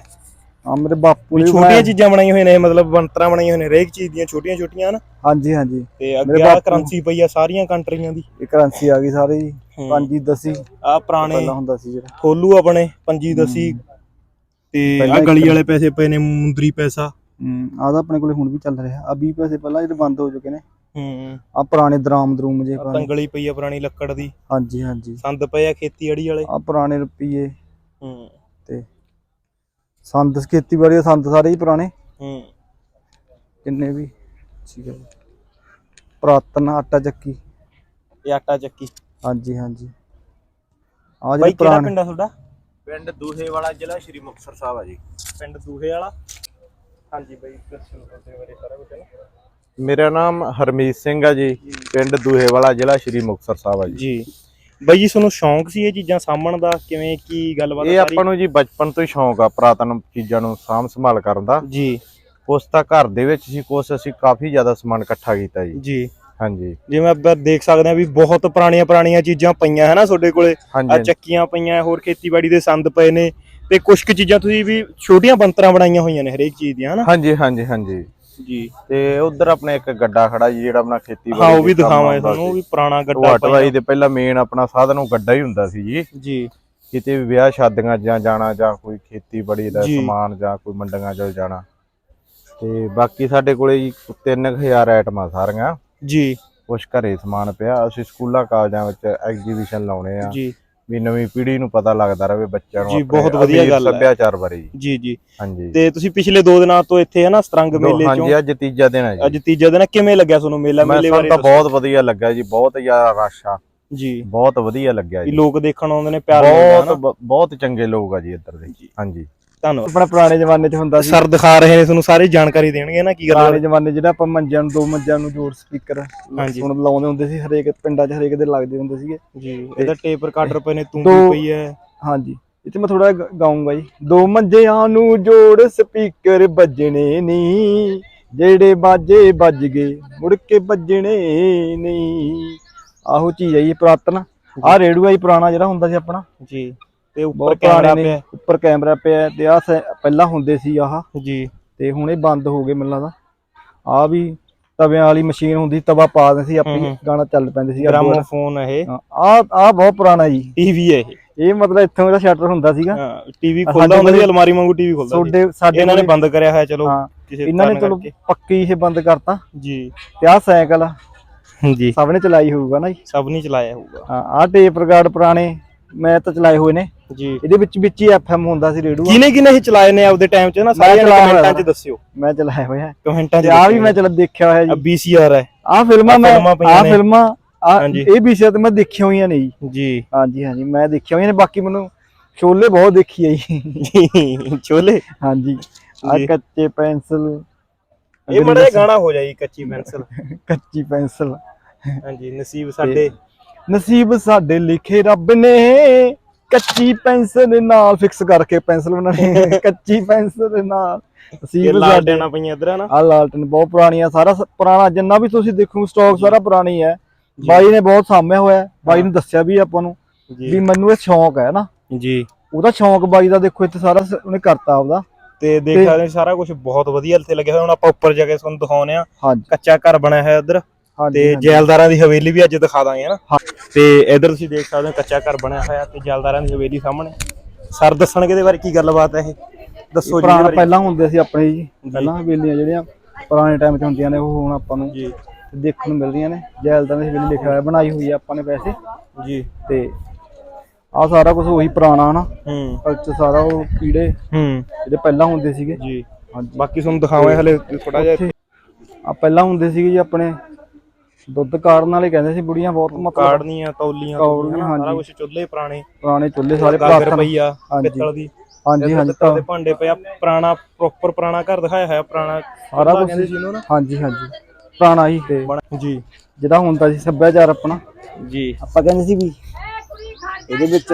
ਹਾਂ ਮੇਰੇ ਬਾਪੂ ਨੇ ਛੋਟੀਆਂ। ਚੀਜ਼ਾਂ ਬਣਾਈਆਂ ਹੋਈਆਂ ਨੇ ਮਤਲਬ ਬੰਤਰਾਂ ਬਣਾਈਆਂ ਹੋਈਆਂ ਨੇ ਹਰੇਕ ਚੀਜ਼ ਦੀਆਂ ਛੋਟੀਆਂ ਛੋਟੀਆਂ ਹਨ। ਹਾਂਜੀ ਹਾਂਜੀ। ਤੇ ਅੱਗੇ ਆ ਕਰੰਸੀ ਪਈ ਆ ਸਾਰੀਆਂ ਕੰਟਰੀਆਂ ਦੀ। ਇਹ ਕਰੰਸੀ ਆ ਗਈ ਸਾਰੀ। ਪੰਜੀ ਦਸੀ। ਆ ਪੁਰਾਣੇ ਪਹਿਲਾਂ ਹੁੰਦਾ ਸੀ ਜਿਹੜਾ। ਖੋਲੂ ਆਪਣੇ ਪੰਜੀ ਦਸੀ। ਤੇ ਆ ਗਲੀ ਵਾਲੇ ਪੈਸੇ ਪਏ ਨੇ ਮੁੰਦਰੀ ਪੈਸਾ। ਹੂੰ ਆਹ ਤਾਂ ਆਪਣੇ ਕੋਲੇ ਹੁਣ ਵੀ ਚੱਲ ਰਿਹਾ। ਆ 20 ਪੈਸੇ ਪਹਿਲਾਂ ਜਿਹੜੇ ਬੰਦ ਹੋ ਚੁੱਕੇ ਨੇ। ਹੂੰ। ਆ ਪੁਰਾਣੇ ਦਰਾਮ ਦਰੂਮ ਜੇ ਪੁਰਾਣੇ। ਤੰਗਲੀ ਪਈ ਆ ਪੁਰਾਣੀ ਲੱਕੜ ਦੀ। ਹਾਂਜੀ ਹਾਂਜੀ। ਸੰਦ ਪਏ ਆ ਖੇਤੀ ਅੜੀ ਵਾਲੇ। ਆ ਪੁਰਾਣੇ ਰੁਪਈਏ। ਹੂੰ। ਤੇ ਸੰਦ ਖੇਤੀਬਾੜੀ ਦੇ ਸੰਦ ਸਾਰੇ ਹੀ ਪੁਰਾਣੇ। ਹੂੰ। ਜਿੰਨੇ ਵੀ? ਠੀਕ ਹੈ। ਜੀ। ਪੁਰਾਤਨ ਆਟਾ ਚੱਕੀ। ਇਹ ਆਟਾ ਚੱਕੀ। ਹਾਂਜੀ ਹਾਂਜੀ। ਆ ਬਾਈ ਕਿਹੜਾ ਪੁਰਾਣੇ ਪਿੰਡ ਆ ਤੁਹਾਡਾ? ਪਿੰਡ ਦੂਹੇ ਵਾਲਾ ਜ਼ਿਲ੍ਹਾ ਸ਼੍ਰੀ ਮੁਕਤਸਰ ਸਾਹਿਬ ਆ ਜੀ। ਪਿੰਡ ਦੂਹੇ ਵਾਲਾ? ਹਾਂਜੀ ਬਾਈ ਦੱਸੋ ਤੁਹਾਡੇ ਬਾਰੇ ਸਾਰਾ ਕੁਝ ਮੇਰਾ ਨਾਮ ਹਰਮੀਤ ਸਿੰਘ ਆ ਜੀ। ਪਿੰਡ ਦੂਹੇ ਵਾਲਾ ਜ਼ਿਲ੍ਹਾ ਸ਼੍ਰੀ ਮੁਕਤਸਰ ਸਾਹਿਬ ਆ ਜੀ। ਜੀ। ਬਾਈ ਜੀ ਤੁਹਾਨੂੰ ਸ਼ੌਂਕ ਸੀ ਇਹ ਚੀਜ਼ਾਂ ਸਾਂਭਣ ਦਾ? ਕਿਵੇਂ ਕੀ ਗੱਲਬਾਤ ਇਹ ਆ? ਆਪਾਂ ਨੂੰ ਜੀ ਬਚਪਨ ਤੋਂ ਹੀ ਸ਼ੌਂਕ ਆ ਪੁਰਾਤਨ ਚੀਜ਼ਾਂ ਨੂੰ ਸਾਂਭ ਸੰਭਾਲ ਕਰਨ ਦਾ। ਜੀ। ਕੁਛ ਤਾਂ ਘਰ ਦੇ ਵਿੱਚ ਸੀ ਕੁਛ ਅਸੀਂ ਕਾਫੀ ਜ਼ਿਆਦਾ ਸਮਾਨ ਇਕੱਠਾ ਕੀਤਾ ਜੀ। ਜੀ। ਹਾਂਜੀ। ਜਿਵੇਂ ਆਪਾਂ ਦੇਖ ਸਕਦੇ ਹਾਂ ਵੀ ਬਹੁਤ ਪੁਰਾਣੀਆਂ ਪੁਰਾਣੀਆਂ ਚੀਜ਼ਾਂ ਪਈਆਂ ਹੈ ਨਾ ਤੁਹਾਡੇ ਕੋਲੇ। ਆ। ਚੱਕੀਆਂ ਪਈਆਂ ਹੋਰ ਖੇਤੀਬਾੜੀ ਦੇ ਸੰਦ ਪਏ ਨੇ। ਤੇ ਕੁਝ ਕੁ ਚੀਜ਼ਾਂ ਤੁਸੀਂ ਵੀ ਛੋਟੀਆਂ ਬੰਤਰਾਂ ਬਣਾਈਆਂ ਹੋਈਆਂ ਨੇ ਹਰੇਕ ਚੀਜ਼ ਦੀਆਂ ਹਨਾ ਹਾਂਜੀ ਹਾਂਜੀ ਹਾਂਜੀ। ਜੀ। ਤੇ ਉਧਰ ਆਪਣੇ ਇੱਕ ਗੱਡਾ ਖੜਾ ਜੀ ਜਿਹੜਾ ਆਪਣਾ ਖੇਤੀਬਾੜੀ ਹਾਂ ਉਹ ਵੀ ਦੇ ਕੰਮ ਦਿਖਾਵਾਂਗੇ ਆਉਂਦਾ ਤੁਹਾਨੂੰ ਉਹ। ਵੀ ਪੁਰਾਣਾ ਗੱਡਾ ਅਟਵਾਈ ਦੇ ਪਹਿਲਾਂ ਮੇਨ ਆਪਣਾ ਸਾਧਨ ਉਹ ਗੱਡਾ ਹੀ ਹੁੰਦਾ ਸੀ ਜੀ। ਜੀ। ਕਿਤੇ ਵੀ ਵਿਆਹ ਸ਼ਾਦੀਆਂ ਜਾਂ ਜਾਣਾ ਜਾਂ ਕੋਈ ਖੇਤੀਬਾੜੀ ਦਾ। ਸਮਾਨ ਜਾਂ ਕੋਈ ਮੰਡੀਆਂ 'ਚ ਜਾਣਾ। ਤੇ ਬਾਕੀ ਸਾਡੇ ਕੋਲੇ ਜੀ 3000 ਆਈਟਮਾਂ ਸਾਰੀਆਂ। ਜੀ। ਕੁਛ ਘਰੇ ਸਮਾਨ ਪਿਆ ਅਸੀਂ ਸਕੂਲਾਂ ਕਾਲਜਾਂ ਵਿੱਚ ਐਗਜੀਬਿਸ਼ਨ ਲਾਉਣੇ ਆ। ਜੀ। ਵੀ ਨਵੀਂ ਪੀੜ੍ਹੀ ਨੂੰ ਪਤਾ ਲੱਗਦਾ ਰਹੇ ਬੱਚਿਆਂ ਨੂੰ ਜੀ, ਆਪਣੇ ਬਹੁਤ ਵਧੀਆ ਅਮੀਰ ਗੱਲ ਹੈ। ਸੱਭਿਆਚਾਰ ਬਾਰੇ ਜੀ। ਜੀ ਜੀ। ਹਾਂਜੀ। ਤੇ ਤੁਸੀਂ ਪਿਛਲੇ 2 ਦਿਨਾਂ ਤੋਂ ਇੱਥੇ ਹੈ ਨਾ ਸਤਰੰਗ ਮੇਲੇ ਹਾਂਜੀ ਚੋਂ? ਅੱਜ ਤੀਜਾ ਦਿਨ ਹੈ ਜੀ। ਅੱਜ ਤੀਜਾ ਦਿਨ ਹੈ, ਕਿਵੇਂ ਲੱਗਿਆ ਤੁਹਾਨੂੰ ਮੇਲਾ? ਮੈਂ ਮੇਲੇ ਸਾਨੂੰ ਬਾਰੇ ਤਾਂ ਦੱਸੋ। ਬਹੁਤ ਵਧੀਆ ਲੱਗਾ ਜੀ ਬਹੁਤ ਜ਼ਿਆਦਾ ਰਸ਼ ਆ। ਜੀ। ਬਹੁਤ ਵਧੀਆ ਲੱਗਿਆ ਵੀ ਜੀ। ਲੋਕ ਦੇਖਣ ਆਉਂਦੇ ਨੇ ਪਿਆਰ ਮਿਲਦਾ ਬਹੁਤ ਬਹੁਤ ਚੰਗੇ ਲੋਕ ਆ ਜੀ ਇੱਧਰ ਦੇ। ਹਾਂਜੀ। ਧੰਨਵਾਦ। ਆਪਣਾ ਪੁਰਾਣੇ ਜ਼ਮਾਨੇ 'ਚ ਹੁੰਦਾ ਸੀ। ਸਰ ਦਿਖਾ ਰਹੇ ਨੇ ਤੁਹਾਨੂੰ ਸਾਰੀ ਜਾਣਕਾਰੀ ਦੇਣਗੇ ਨਾ ਕੀ ਗੱਲ ਪੁਰਾਣੇ ਜ਼ਮਾਨੇ ਜਿਹੜਾ ਆਪਾਂ ਮੰਜਿਆਂ ਨੂੰ ਦੋ ਮੰਜਿਆਂ ਨੂੰ ਜੋੜ ਸਪੀਕਰ ਹਾਂਜੀ। ਸੁਣ ਲਾਉਂਦੇ ਹੁੰਦੇ ਸੀ ਹਰੇਕ ਪਿੰਡਾਂ 'ਚ ਹਰੇਕ ਦੇ ਲੱਗਦੇ ਹੁੰਦੇ ਸੀਗੇ। ਜੀ ਇਹਦਾ ਟੇਪ ਰਿਕਾਰਡਰ ਪਏ ਨੇ ਤੂੰ ਦੋ- ਪਈ ਹੈ ਹਾਂਜੀ 'ਚ ਮੈਂ ਥੋੜਾ ਗਾਉਂਗਾ ਜੀ। ਦੋ ਮੰਜਿਆਂ ਨੂੰ ਜੋੜ ਸਪੀਕਰ ਵੱਜਣੇ ਨਹੀਂ ਜਿਹੜੇ ਬਾਜੇ ਵੱਜ ਗਏ ਮੁੜ ਕੇ ਵੱਜਣੇ ਨਹੀਂ ਆਹੋ ਚੀਜ਼ ਹੈ ਜੀ ਪੁਰਾਤਨ। ਆਹ ਰੇਡੂਆ ਹੀ ਪੁਰਾਣਾ ਜਿਹੜਾ ਹੁੰਦਾ ਸੀ ਆਪਣਾ। ਜੀ ਤੇ ਉੱਪਰ ਬਹੁਤ ਕੈਮਰਾ ਪਿਆ। ਉੱਪਰ ਕੈਮਰਾ ਪਿਆ ਤੇ ਆ ਪਹਿਲਾਂ ਹੁੰਦੇ ਸੀ ਆਹ। ਜੀ। ਤੇ ਹੁਣ ਇਹ ਬੰਦ ਹੋ ਗਏ ਮੈਨੂੰ ਲੱਗਦਾ ਆ ਵੀ ਤਵਿਆਂ ਵਾਲੀ ਮਸ਼ੀਨ ਹੁੰਦੀ ਤਵਾ ਪਾ ਦਿੰਦੇ ਸੀ ਆਪੇ। ਗਾਣਾ ਚੱਲ ਪੈਂਦੇ ਸੀ ਗ੍ਰਾਮੋਫੋਨ ਇਹ। ਆ ਆ ਬਹੁਤ ਪੁਰਾਣਾ ਜੀ। ਟੀਵੀ ਹੈ ਇਹ। ਇਹ ਮਤਲਬ ਇੱਥੋਂ ਇਹਦਾ ਸ਼ਟਰ ਹੁੰਦਾ ਸੀਗਾ। ਹਾਂ ਟੀਵੀ ਖੁੱਲਦਾ ਹੁੰਦਾ ਸੀ ਅਲਮਾਰੀ ਵਾਂਗੂ ਟੀਵੀ ਖੁੱਲਦਾ ਸੀ। ਤੁਹਾਡੇ ਸਾਡੇ ਇਹਨਾਂ ਨੇ ਬੰਦ ਕਰਿਆ ਹੋਇਆ ਚਲੋ ਇਹਨਾਂ ਨੇ ਚਲੋ। ਪੱਕੀ ਇਹ ਬੰਦ ਕਰਤਾ। ਜੀ। ਤੇ ਆ ਸਾਈਕਲ ਜੀ। ਸਭ ਨੇ ਚਲਾਈ ਹੋਊਗਾ ਨਾ ਜੀ। ਸਭ ਨਹੀਂ ਚਲਾਇਆ ਹੋਊਗਾ। ਹਾਂ ਆ ਟੇਪ ਰਿਕਾਰਡ ਪੁਰਾਣੇ ਮੈਂ ਤਾਂ ਚਲਾਏ ਹੋਏ ਨੇ। ਜੀ। ਇਹਦੇ ਵਿੱਚ ਵਿੱਚ ਹੀ ਐਫਐਮ ਹੁੰਦਾ ਸੀ ਰੇਡੂਆ ਕਿਨੇ ਕਿਨੇ ਇਹ ਚਲਾਏ ਨੇ ਆਪਦੇ ਟਾਈਮ 'ਚ? ਨਾ ਚਲਾਇਆ ਕਮੈਂਟਾਂ। 'ਚ ਦੱਸਿਓ। ਮੈਂ ਚਲਾਇਆ ਹੋਇਆ। ਕਮੈਂਟਾਂ 'ਚ ਆ ਵੀ ਮੈਂ ਚਲਾ ਦੇਖਿਆ ਹੋਇਆ ਆ ਜੀ। BCR ਹੈ। ਆ ਫਿਲਮਾਂ ਮੈਂ ਆ। ਫਿਲਮਾਂ। ਇਹ ਵਿਸ਼ੇ ਤੇ ਮੈਂ ਦੇਖੀਆਂ ਹੋਈਆਂ ਨੇ ਜੀ। ਜੀ। ਹਾਂਜੀ ਹਾਂਜੀ ਮੈਂ ਦੇਖਿਆ ਹੋਈਆਂ ਨੇ। ਬਾਕੀ ਮੈਨੂੰ ਛੋਲੇ ਬਹੁਤ ਦੇਖੀ ਆ ਜੀ। ਛੋਲੇ? ਹਾਂਜੀ। ਆ। ਕੱਚੇ ਪੈਨਸਲ। ਇਹ ਬੜਾ ਗਾਣਾ ਹੋ ਜਾਈ ਕੱਚੀ ਪੈਨਸਲ। ਕੱਚੀ ਪੈਨਸਲ। ਹਾਂਜੀ ਨਸੀਬ ਸਾਡੇ। ਨਸੀਬ ਸਾਡੇ ਲਿਖੇ ਰੱਬ ਨੇ। ਕੱਚੀ ਪੈਨਸਲ ਨਾਲ ਫਿਕਸ ਕਰਕੇ ਪੈਨਸਲ ਬਣਾਣੀ [laughs] ਕੱਚੀ ਪੈਨਸਲ ਨਾਲ। ਇਹ ਨਸੀਬ ਲਾਲ ਸਾਡੇ ਡੈਣਾ ਪਈਆਂ ਇਧਰ ਨਾ ਆ ਲਾਲਟਨ ਬਹੁਤ ਪੁਰਾਣੀ ਆ ਸਾਰਾ ਪੁਰਾਣਾ ਜਿੰਨਾ ਵੀ ਤੁਸੀਂ ਦੇਖੋ ਸਟਾਕ ਸਾਰਾ ਪੁਰਾਣੀ ਹੈ। ਬਾਈ ਨੇ ਬਹੁਤ ਸਾਂਭਿਆ ਹੋਇਆ ਹੈ। ਬਾਈ ਨੂੰ ਦੱਸਿਆ ਵੀ ਆਪਾਂ ਨੂੰ ਵੀ ਮੈਨੂੰ ਇਹ ਸ਼ੌਂਕ ਹੈ ਨਾ। ਜੀ। ਉਹਦਾ ਸ਼ੌਂਕ ਬਾਈ ਦਾ ਦੇਖੋ ਇੱਥੇ ਸਾਰਾ ਉਹਨੇ ਕਰਤਾ ਆਪਦਾ। ਤੇ ਦੇਖ ਸਕਦੇ ਸਾਰਾ ਕੁਝ ਬਹੁਤ ਵਧੀਆ ਇੱਥੇ ਲੱਗਿਆ ਹੋਇਆ। ਹੁਣ ਆਪਾਂ ਉੱਪਰ ਜਾ ਕੇ ਤੁਹਾਨੂੰ ਦਿਖਾਉਨੇ ਆ ਕੱਚਾ ਘਰ ਬਣਿਆ ਹੋਇਆ ਇੱਧਰ। ਹਾਂਜੀ ਤੇ। ਜੈਲਦਾਰਾਂ ਦੀ ਹਵੇਲੀ ਵੀ ਅੱਜ ਦਿਖਾ ਦਾਂਗੇ ਹਨਾ? ਤੇ ਇੱਧਰ ਤੁਸੀਂ ਦੇਖ ਸਕਦੇ ਹੋ ਕੱਚਾ ਘਰ ਬਣਿਆ ਹੋਇਆ ਤੇ ਜੈਲਦਾਰਾਂ ਦੀ ਹਵੇਲੀ ਸਾਹਮਣੇ। ਸਰ ਦੱਸਣਗੇ ਇਹਦੇ ਬਾਰੇ ਕੀ ਗੱਲਬਾਤ ਹੈ ਇਹ? ਦੱਸੋ ਜੀ ਪੁਰਾਣਾ ਪਹਿਲਾਂ ਹੁੰਦੇ ਸੀ ਆਪਣੇ ਜੀ ਪਹਿਲਾਂ ਹਵੇਲੀਆਂ ਜਿਹੜੀਆਂ ਪੁਰਾਣੇ ਟਾਈਮ 'ਚ ਹੁੰਦੀਆਂ ਨੇ ਉਹ ਹੁਣ ਆਪਾਂ ਨੂੰ ਜੀ। ਦੇਖਣ ਨੂੰ ਮਿਲਦੀਆਂ ਨੇ। ਜੈਲਦਾਂ ਦੀ ਹਵੇਲੀ ਲਿਖਿਆ ਹੋਇਆ ਬਣਾਈ ਹੋਈ ਹੈ ਆਪਾਂ ਨੇ ਵੈਸੇ। ਜੀ। ਤੇ ਆ ਸਾਰਾ ਕੁਝ ਉਹੀ ਪੁਰਾਣਾ ਹਨਾ? ਹੂੰ। ਕਲਚਰ ਸਾਰਾ ਉਹ ਕੀੜੇ ਹੂੰ। ਜਿਹੜੇ ਪਹਿਲਾਂ ਹੁੰਦੇ ਸੀਗੇ। ਜੀ। ਹਾਂਜੀ। ਬਾਕੀ ਤੁਹਾਨੂੰ ਦਿਖਾਵਾਂ ਹਲੇ ਥੋੜਾ ਜਿਹਾ ਆ ਪਹਿਲਾਂ ਹੁੰਦੇ ਸੀਗੇ ਜੀ ਆਪਣੇ ਦੁੱਧ ਕਾੜਨ ਵਾਲੇ ਕਹਿੰਦੇ ਸੀ ਬੁੜੀਆਂ ਬਹੁਤ ਮਤਲਬ ਕਾੜਨੀਆਂ ਤੌਲੀਆਂ ਤੌਲੀਆਂ, ਸਾਰਾ ਹਾਂਜੀ। ਕੁਝ ਚੁੱਲ੍ਹੇ ਪੁਰਾਣੇ। ਪੁਰਾਣੇ ਚੁੱਲ੍ਹੇ ਸਾਰੇ ਗਾਗਰ ਪਈ ਆ ਹਾਂਜੀ। ਪਿੱਤਲ ਦੀ। ਹਾਂਜੀ ਹਾਂਜੀ ਪਿੱਤਲ ਦੇ ਭਾਂਡੇ ਪਿਆ ਪੁਰਾਣਾ ਪ੍ਰੋਪਰ ਪੁਰਾਣਾ ਘਰ ਦਿਖਾਇਆ ਹੋਇਆ ਪੁਰਾਣਾ ਸਾਰਾ ਕੁਝ ਕਹਿੰਦੇ ਸੀ ਇਹਨੂੰ ਨਾ। ਹਾਂਜੀ ਹਾਂਜੀ। ਪੁਰਾਣਾ ਹੀ ਤੇ ਬਣ- ਜੀ। ਜਿਹੜਾ ਹੁੰਦਾ ਸੀ ਸੱਭਿਆਚਾਰ ਆਪਣਾ। ਜੀ। ਆਪਾਂ ਕਹਿੰਦੇ ਸੀ ਵੀ ਇਹਦੇ ਵਿੱਚ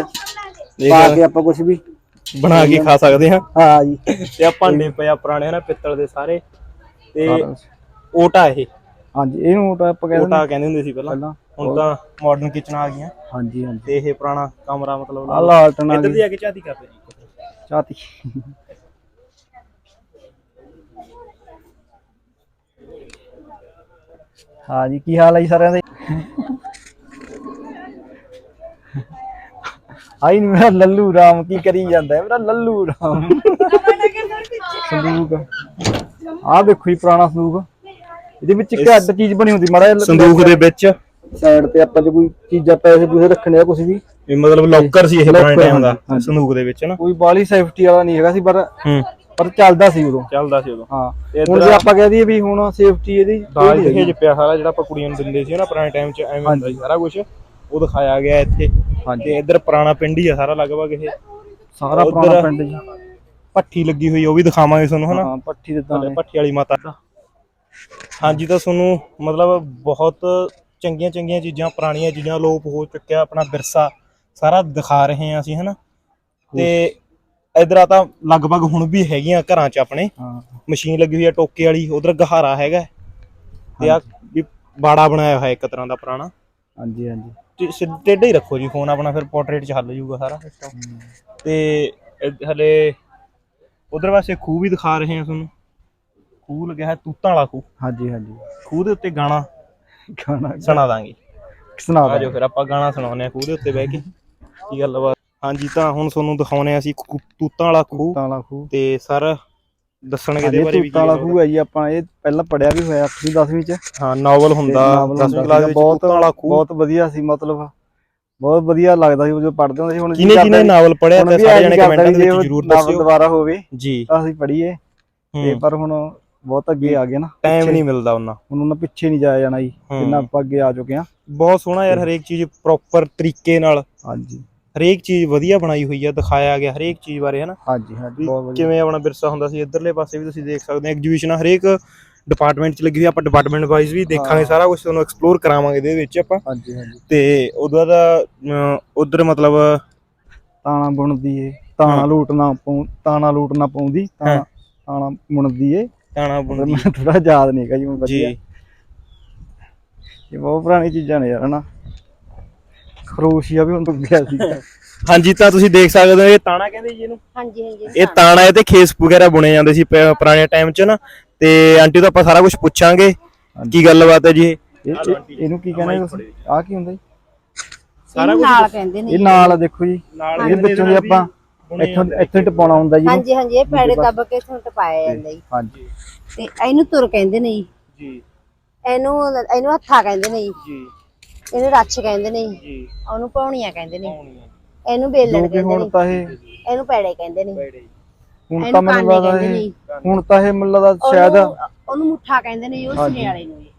ਪਾ ਕੇ ਆਪਾਂ ਕੁਝ ਵੀ ਬਣਾ ਕੇ ਖਾ ਸਕਦੇ ਹਾਂ। ਹਾਂ ਜੀ। ਤੇ ਆ ਭਾਂਡੇ ਪਿਆ ਪੁਰਾਣੇ ਹਨਾ ਪਿੱਤਲ ਦੇ ਸਾਰੇ। ਤੇ ਸਾਰਾ ਕੁਛ। ਓਟਾ ਇਹ। ਹਾਂਜੀ ਇਹਨੂੰ ਤਾਂ ਆਪਾਂ ਕਹਿੰਦੇ ਓਟਾ ਕਹਿੰਦੇ ਹੁੰਦੇ ਸੀ ਪਹਿਲਾਂ। ਹੁਣ ਤਾਂ ਮਾਡਰਨ ਕਿਚਨ ਆ ਗਈਆਂ। ਹਾਂਜੀ ਹਾਂਜੀ। ਤੇ ਇਹ ਪੁਰਾਣਾ ਕਮਰਾ ਮਤਲਬ ਆ ਲਾਲਟਨ ਆ ਇੱਧਰ ਦੀ ਆ ਕੇ ਚਾਤੀ ਕਰਦੇ ਜੀ? ਚਾਤੀ ਹਾਂ ਜੀ ਕੀ ਹਾਲ ਹੈ ਜੀ ਸਾਰਿਆਂ ਦੇ? ਆਈ ਨੀ ਮੇਰਾ ਲੱਲੂ ਰਾਮ ਕੀ ਕਰੀ ਜਾਂਦਾ ਹੈ? ਮੇਰਾ ਲੱਲੂ ਰਾਮ। ਸੰਦੂਕ। ਆਹ ਦੇਖੋ ਜੀ ਪੁਰਾਣਾ ਸੰਦੂਕ। ਇਹਦੇ ਵਿੱਚ ਇੱਕ ਅੱਡ ਚੀਜ਼ ਬਣੀ ਹੁੰਦੀ ਮਾੜਾ ਜਿਹਾ ਸੰਦੂਕ ਦੇ ਵਿੱਚ। ਸਾਈਡ ਤੇ ਆਪਾਂ ਜੇ ਕੋਈ ਚੀਜ਼ਾਂ ਪੈਸੇ ਪੂਸੇ ਰੱਖਣੇ ਆ ਕੁਝ ਵੀ। ਇਹ ਮਤਲਬ ਲੋਕਰ ਸੀ ਇਹ ਪੁਰਾਣੇ ਟਾਈਮ ਦਾ ਹਾਂਜੀ। ਸੰਦੂਕ ਦੇ ਵਿੱਚ ਨਾ। ਕੋਈ ਬਾਲੀ ਸੇਫਟੀ ਵਾਲਾ ਨਹੀਂ ਹੈਗਾ ਸੀ ਪਰ ਹੂੰ। ਪਰ ਚੱਲਦਾ ਸੀ ਉਦੋਂ। ਚੱਲਦਾ ਸੀ ਉਦੋਂ। ਹਾਂ। ਹੁਣ ਜੇ ਆਪਾਂ ਕਹਿ ਦਈਏ ਵੀ ਹੁਣ ਸੇਫਟੀ ਇਹਦੀ ਦਾਜ। ਦਹੇਜ ਪਿਆ ਸਾਰਾ ਜਿਹੜਾ ਆਪਾਂ ਕੁੜੀਆਂ ਨੂੰ ਦਿੰਦੇ ਸੀ ਨਾ ਪੁਰਾਣੇ ਟਾਈਮ 'ਚ ਐਵੇਂ ਹੁੰਦਾ ਸੀ ਸਾਰਾ ਕੁਝ ਉਹ ਦਿਖਾਇਆ ਗਿਆ ਇੱਥੇ। ਤੇ ਇੱਧਰ ਪੁਰਾਣਾ ਪਿੰਡ ਹੀ ਆ ਸਾਰਾ ਲਗਭਗ ਇਹ। ਸਾਰਾ ਪੁਰਾਣਾ ਪਿੰਡ ਜੀ। ਭੱਠੀ ਲੱਗੀ ਹੋਈ ਉਹ ਵੀ ਦਿਖਾਵਾਂਗੇ ਤੁਹਾਨੂੰ ਹਨਾ? ਹਾਂ ਪੱਠੀ ਦੇ ਦਾਣੇ। ਭੱਠੀ ਵਾਲੀ ਮਾਤਾ। ਹਾਂਜੀ ਤਾਂ ਤੁਹਾਨੂੰ ਮਤਲਬ ਬਹੁਤ ਚੰਗੀਆਂ ਚੰਗੀਆਂ ਚੀਜ਼ਾਂ ਪੁਰਾਣੀਆਂ ਚੀਜ਼ਾਂ ਲੋਪ ਹੋ ਚੁੱਕਿਆ ਆਪਣਾ ਵਿਰਸਾ ਸਾਰਾ ਦਿਖਾ ਰਹੇ ਹਾਂ ਅਸੀਂ ਹਨਾ? ਤੇ ਇਧਰ ਆ ਤਾਂ ਲਗਭਗ ਹੁਣ ਵੀ ਹੈਗੀਆਂ ਘਰਾਂ 'ਚ ਆਪਣੇ। ਹਾਂ। ਮਸ਼ੀਨ ਲੱਗੀ ਹੋਈ ਆ ਟੋਕੇ ਵਾਲੀ ਉਧਰ ਗਹਾਰਾ ਹੈਗਾ। ਤੇ ਆ ਵੀ ਬਾੜਾ ਬਣਾਇਆ ਹੋਇਆ ਇੱਕ ਤਰ੍ਹਾਂ ਦਾ ਪੁਰਾਣਾ। ਹਾਂਜੀ ਹਾਂਜੀ। ਤੇ ਸਿੱਧੇ ਟੇਢਾ ਹੀ ਰੱਖੋ ਜੀ ਫੋਨ ਆਪਣਾ ਫਿਰ ਪੋਰਟਰੇਟ 'ਚ ਹੱਲ ਜਾਊਗਾ ਸਾਰਾ system। ਤੇ ਹਲੇ ਉਧਰ ਵਾਸਤੇ ਖੂਹ ਵੀ ਦਿਖਾ ਰਹੇ ਹਾਂ ਤੁਹਾਨੂੰ। ਖੂਹ ਲੱਗਿਆ ਹੈ ਤੂਤਾਂ ਵਾਲਾ ਖੂਹ। ਹਾਂਜੀ ਹਾਂਜੀ। ਖੂਹ ਦੇ ਉੱਤੇ ਗਾਣਾ ਗਾਣਾ ਸੁਣਾ ਦਾਂਗੇ। ਸੁਣਾ ਆ ਦਿਓ। ਜਾਓ ਫਿਰ ਆਪਾਂ ਗਾਣਾ ਸੁਣਾਉਂਦੇ ਆ ਖੂਹ ਦੇ ਉੱਤੇ ਬਹਿ ਕੇ। ਕੀ ਗੱਲਬਾਤ ਹਾਂਜੀ ਤਾਂ ਹੁਣ ਤੁਹਾਨੂੰ ਦਿਖਾਉਨੇ ਆ ਅਸੀਂ ਖੂ- ਤੂਤਾਂ ਵਾਲਾ ਖੂਹ। ਤਾਲਾ ਖੂਹ। ਤੇ ਸਰ ਦੱਸਣਗੇ ਇਹਦੇ ਬਾਰੇ ਵੀ ਕੀ ਤਾਲਾ ਖੂਹ ਹੈ ਜੀ ਆਪਾਂ ਇਹ ਪਹਿਲਾਂ ਪੜਿਆ ਵੀ ਹੋਇਆ 8ਵੀਂ 10ਵੀਂ ਚ। ਹਾਂ ਨਾਵਲ ਹੁੰਦਾ ਨਾਵਲ 10ਵੀਂ ਹੁੰਦਾ ਕਲਾਸ ਵਿੱਚ ਬਹੁਤ ਤੂਤਾਂ ਵਾਲਾ ਖੂਹ। ਬਹੁਤ ਵਧੀਆ ਸੀ ਮਤਲਬ ਬਹੁਤ ਵਧੀਆ ਲੱਗਦਾ ਸੀ ਜਦੋਂ ਪੜ੍ਹਦੇ ਹੁੰਦੇ ਸੀ ਹੁਣ ਕਿਨੇ ਕਿਨੇ ਨਾਵਲ ਪੜਿਆ ਤੇ ਸਾਰੇ ਜਣੇ ਕਮੈਂਟਾਂ ਦੇ ਵਿੱਚ ਜ਼ਰੂਰ ਨਾਵਲ ਦੱਸਿਓ। ਦੁਬਾਰਾ ਹੋਵੇ ਜੀ। ਤਾਂ ਅਸੀਂ ਪੜ੍ਹੀਏ। ਤੇ ਹੂੰ। ਪਰ ਹੁਣ ਬਹੁਤ ਅੱਗੇ ਆ ਗਏ ਨਾ ਟਾਈਮ ਨਹੀਂ ਮਿਲਦਾ ਉਹਨਾਂ। ਹੁਣ ਉਹਨਾਂ ਪਿੱਛੇ ਨਹੀਂ ਜਾਇਆ ਜਾਣਾ ਜੀ। ਜਿੰਨਾ ਆਪਾਂ ਅੱਗੇ ਆ ਚੁੱਕੇ ਆ ਬਹੁਤ ਸੋਹਣਾ ਯਾਰ ਹਰੇਕ ਚੀਜ਼ ਪ੍ਰੋਪਰ ਤਰੀਕੇ ਨਾਲ। ਹਾਂਜੀ। ਹਰੇਕ ਚੀਜ਼ ਵਧੀਆ ਬਣਾਈ ਹੋਈ ਆ ਦਿਖਾਇਆ ਗਿਆ ਹਰੇਕ ਚੀਜ਼ ਬਾਰੇ ਹਨਾ? ਹਾਂਜੀ ਹਾਂਜੀ ਬਹੁਤ ਵਧੀਆ। ਕਿਵੇਂ ਆਪਣਾ ਵਿਰਸਾ ਹੁੰਦਾ ਸੀ ਇਧਰਲੇ ਪਾਸੇ ਵੀ ਤੁਸੀਂ ਦੇਖ ਸਕਦੇ ਹੋ ਐਗਜੀਬਿਸ਼ਨ ਹਰੇਕ ਡਿਪਾਰਟਮੈਂਟ ਚ ਲੱਗੀ ਹੋਈ ਆ, ਆਪਾਂ ਡਿਪਾਰਟਮੈਂਟ ਵਾਈਜ਼ ਵੀ ਦੇਖਾਂਗੇ ਸਾਰਾ ਕੁਝ ਤੁਹਾਨੂੰ ਐਕਸਪਲੋਰ ਕਰਾਵਾਂਗੇ ਇਹਦੇ ਵਿੱਚ ਆਪਾਂ। ਹਾਂਜੀ ਹਾਂਜੀ। ਤੇ ਉਹਦਾ ਦਾ ਉਧਰ ਮਤਲਬ ਤਾਣਾ ਬੁਣਦੀ ਏ ਤਾਣਾ। ਲੂਟਣਾ ਪਾਉ ਤਾਣਾ ਲੂਟਣਾ ਪਾਉਂਦੀ। ਤਾਣਾ ਬੁਣਦੀ ਏ। ਤਾਣਾ ਬੁਣਦੀ। ਮੈਨੂੰ ਥੋੜਾ ਯਾਦ ਨਹੀਂ ਹੈਗਾ ਜੀ ਮੈਨੂੰ ਵਧੀਆ। ਜੀ ਇਹ ਬਹੁਤ ਪੁਰਾਣੀ ਚੀਜ਼ਾਂ ਨੇ ਯਾਰ ਹਨਾ। ਖਰੋਸ਼ੀਆ ਵੀ ਹੁਣ ਤੋਂ ਗਿਆ ਸੀ [laughs] ਹਾਂਜੀ ਤਾਂ ਤੁਸੀਂ ਦੇਖ ਸਕਦੇ ਹੋ ਇਹ ਤਾਣਾ ਕਹਿੰਦੇ ਜੀ ਇਹਨੂੰ? ਹਾਂਜੀ ਹਾਂਜੀ ਇਹ ਤਾਣਾ। ਹੈ ਤੇ ਖੇਸ ਵਗੈਰਾ ਬੁਣੇ ਜਾਂਦੇ ਸੀ ਪ- ਪੁਰਾਣੇ ਟਾਈਮ 'ਚ ਨਾ। ਤੇ ਆਂਟੀ ਤੋਂ ਆਪਾਂ ਸਾਰਾ ਕੁਝ ਪੁੱਛਾਂਗੇ। ਕੀ ਗੱਲਬਾਤ ਹੈ ਜੀ? ਇਹ ਇਹ- ਇਹ- ਇਹਨੂੰ ਕੀ ਕਹਿੰਦੇ ਤੁਸੀਂ ਆਹ ਕੀ ਹੁੰਦਾ ਜੀ? ਸਾਰਾ ਕੁਝ ਨਾਲ ਕਹਿੰਦੇ ਨੇ ਇਹ ਨਾਲ ਆ ਦੇਖੋ ਜੀ। ਨਾਲ ਇਹਦੇ ਵਿੱਚੋਂ ਦੀ ਆਪਾਂ ਇੱਥੋਂ ਇੱਥੋਂ ਟਪਾਉਣਾ ਹੁੰਦਾ ਜੀ ਹਾਂਜੀ ਹਾਂਜੀ ਇਹ ਪੈੜੇ ਦੱਬ ਕੇ ਤੁਹਾਨੂੰ ਟਪਾਇਆ ਜਾਂਦਾ ਜੀ। ਹਾਂਜੀ। ਤੇ ਇਹਨੂੰ ਤੁਰ ਕਹਿੰਦੇ ਨੇ ਜੀ। ਜੀ। ਇਹਨੂੰ ਇਹਨੂੰ ਹੱਥਾ ਕਹਿੰਦੇ ਨੇ ਜੀ। ਜੀ। ਇਹਨੂੰ ਰੱਛ ਕਹਿੰਦੇ ਨੇ ਜੀ। ਜੀ। ਉਹਨੂੰ ਪੌਣੀਆਂ ਕਹਿੰਦੇ ਨੇ। ਇਹਨੂੰ ਬੇਲਣ ਕਹਿੰਦੇ ਹੁਣ ਨੇ। ਤਾਂ ਇਹ ਇਹਨੂੰ ਪੈੜੇ ਕਹਿੰਦੇ ਨੇ। ਹੁਣ ਤਾਂ ਮੈਨੂੰ ਲੱਗਦਾ ਇਹ ਹੁਣ ਤਾਂ ਇਹ ਮੈਨੂੰ ਲੱਗਦਾ ਸ਼ਾਇਦ ਉਹਨੂੰ ਮੁੱਠਾ ਕਹਿੰਦੇ ਨੇ ਜੀ ਉਹ ਹਾਂਜੀ। ਸੁਨਿਆਰੇ ਨੂੰ ਜੀ।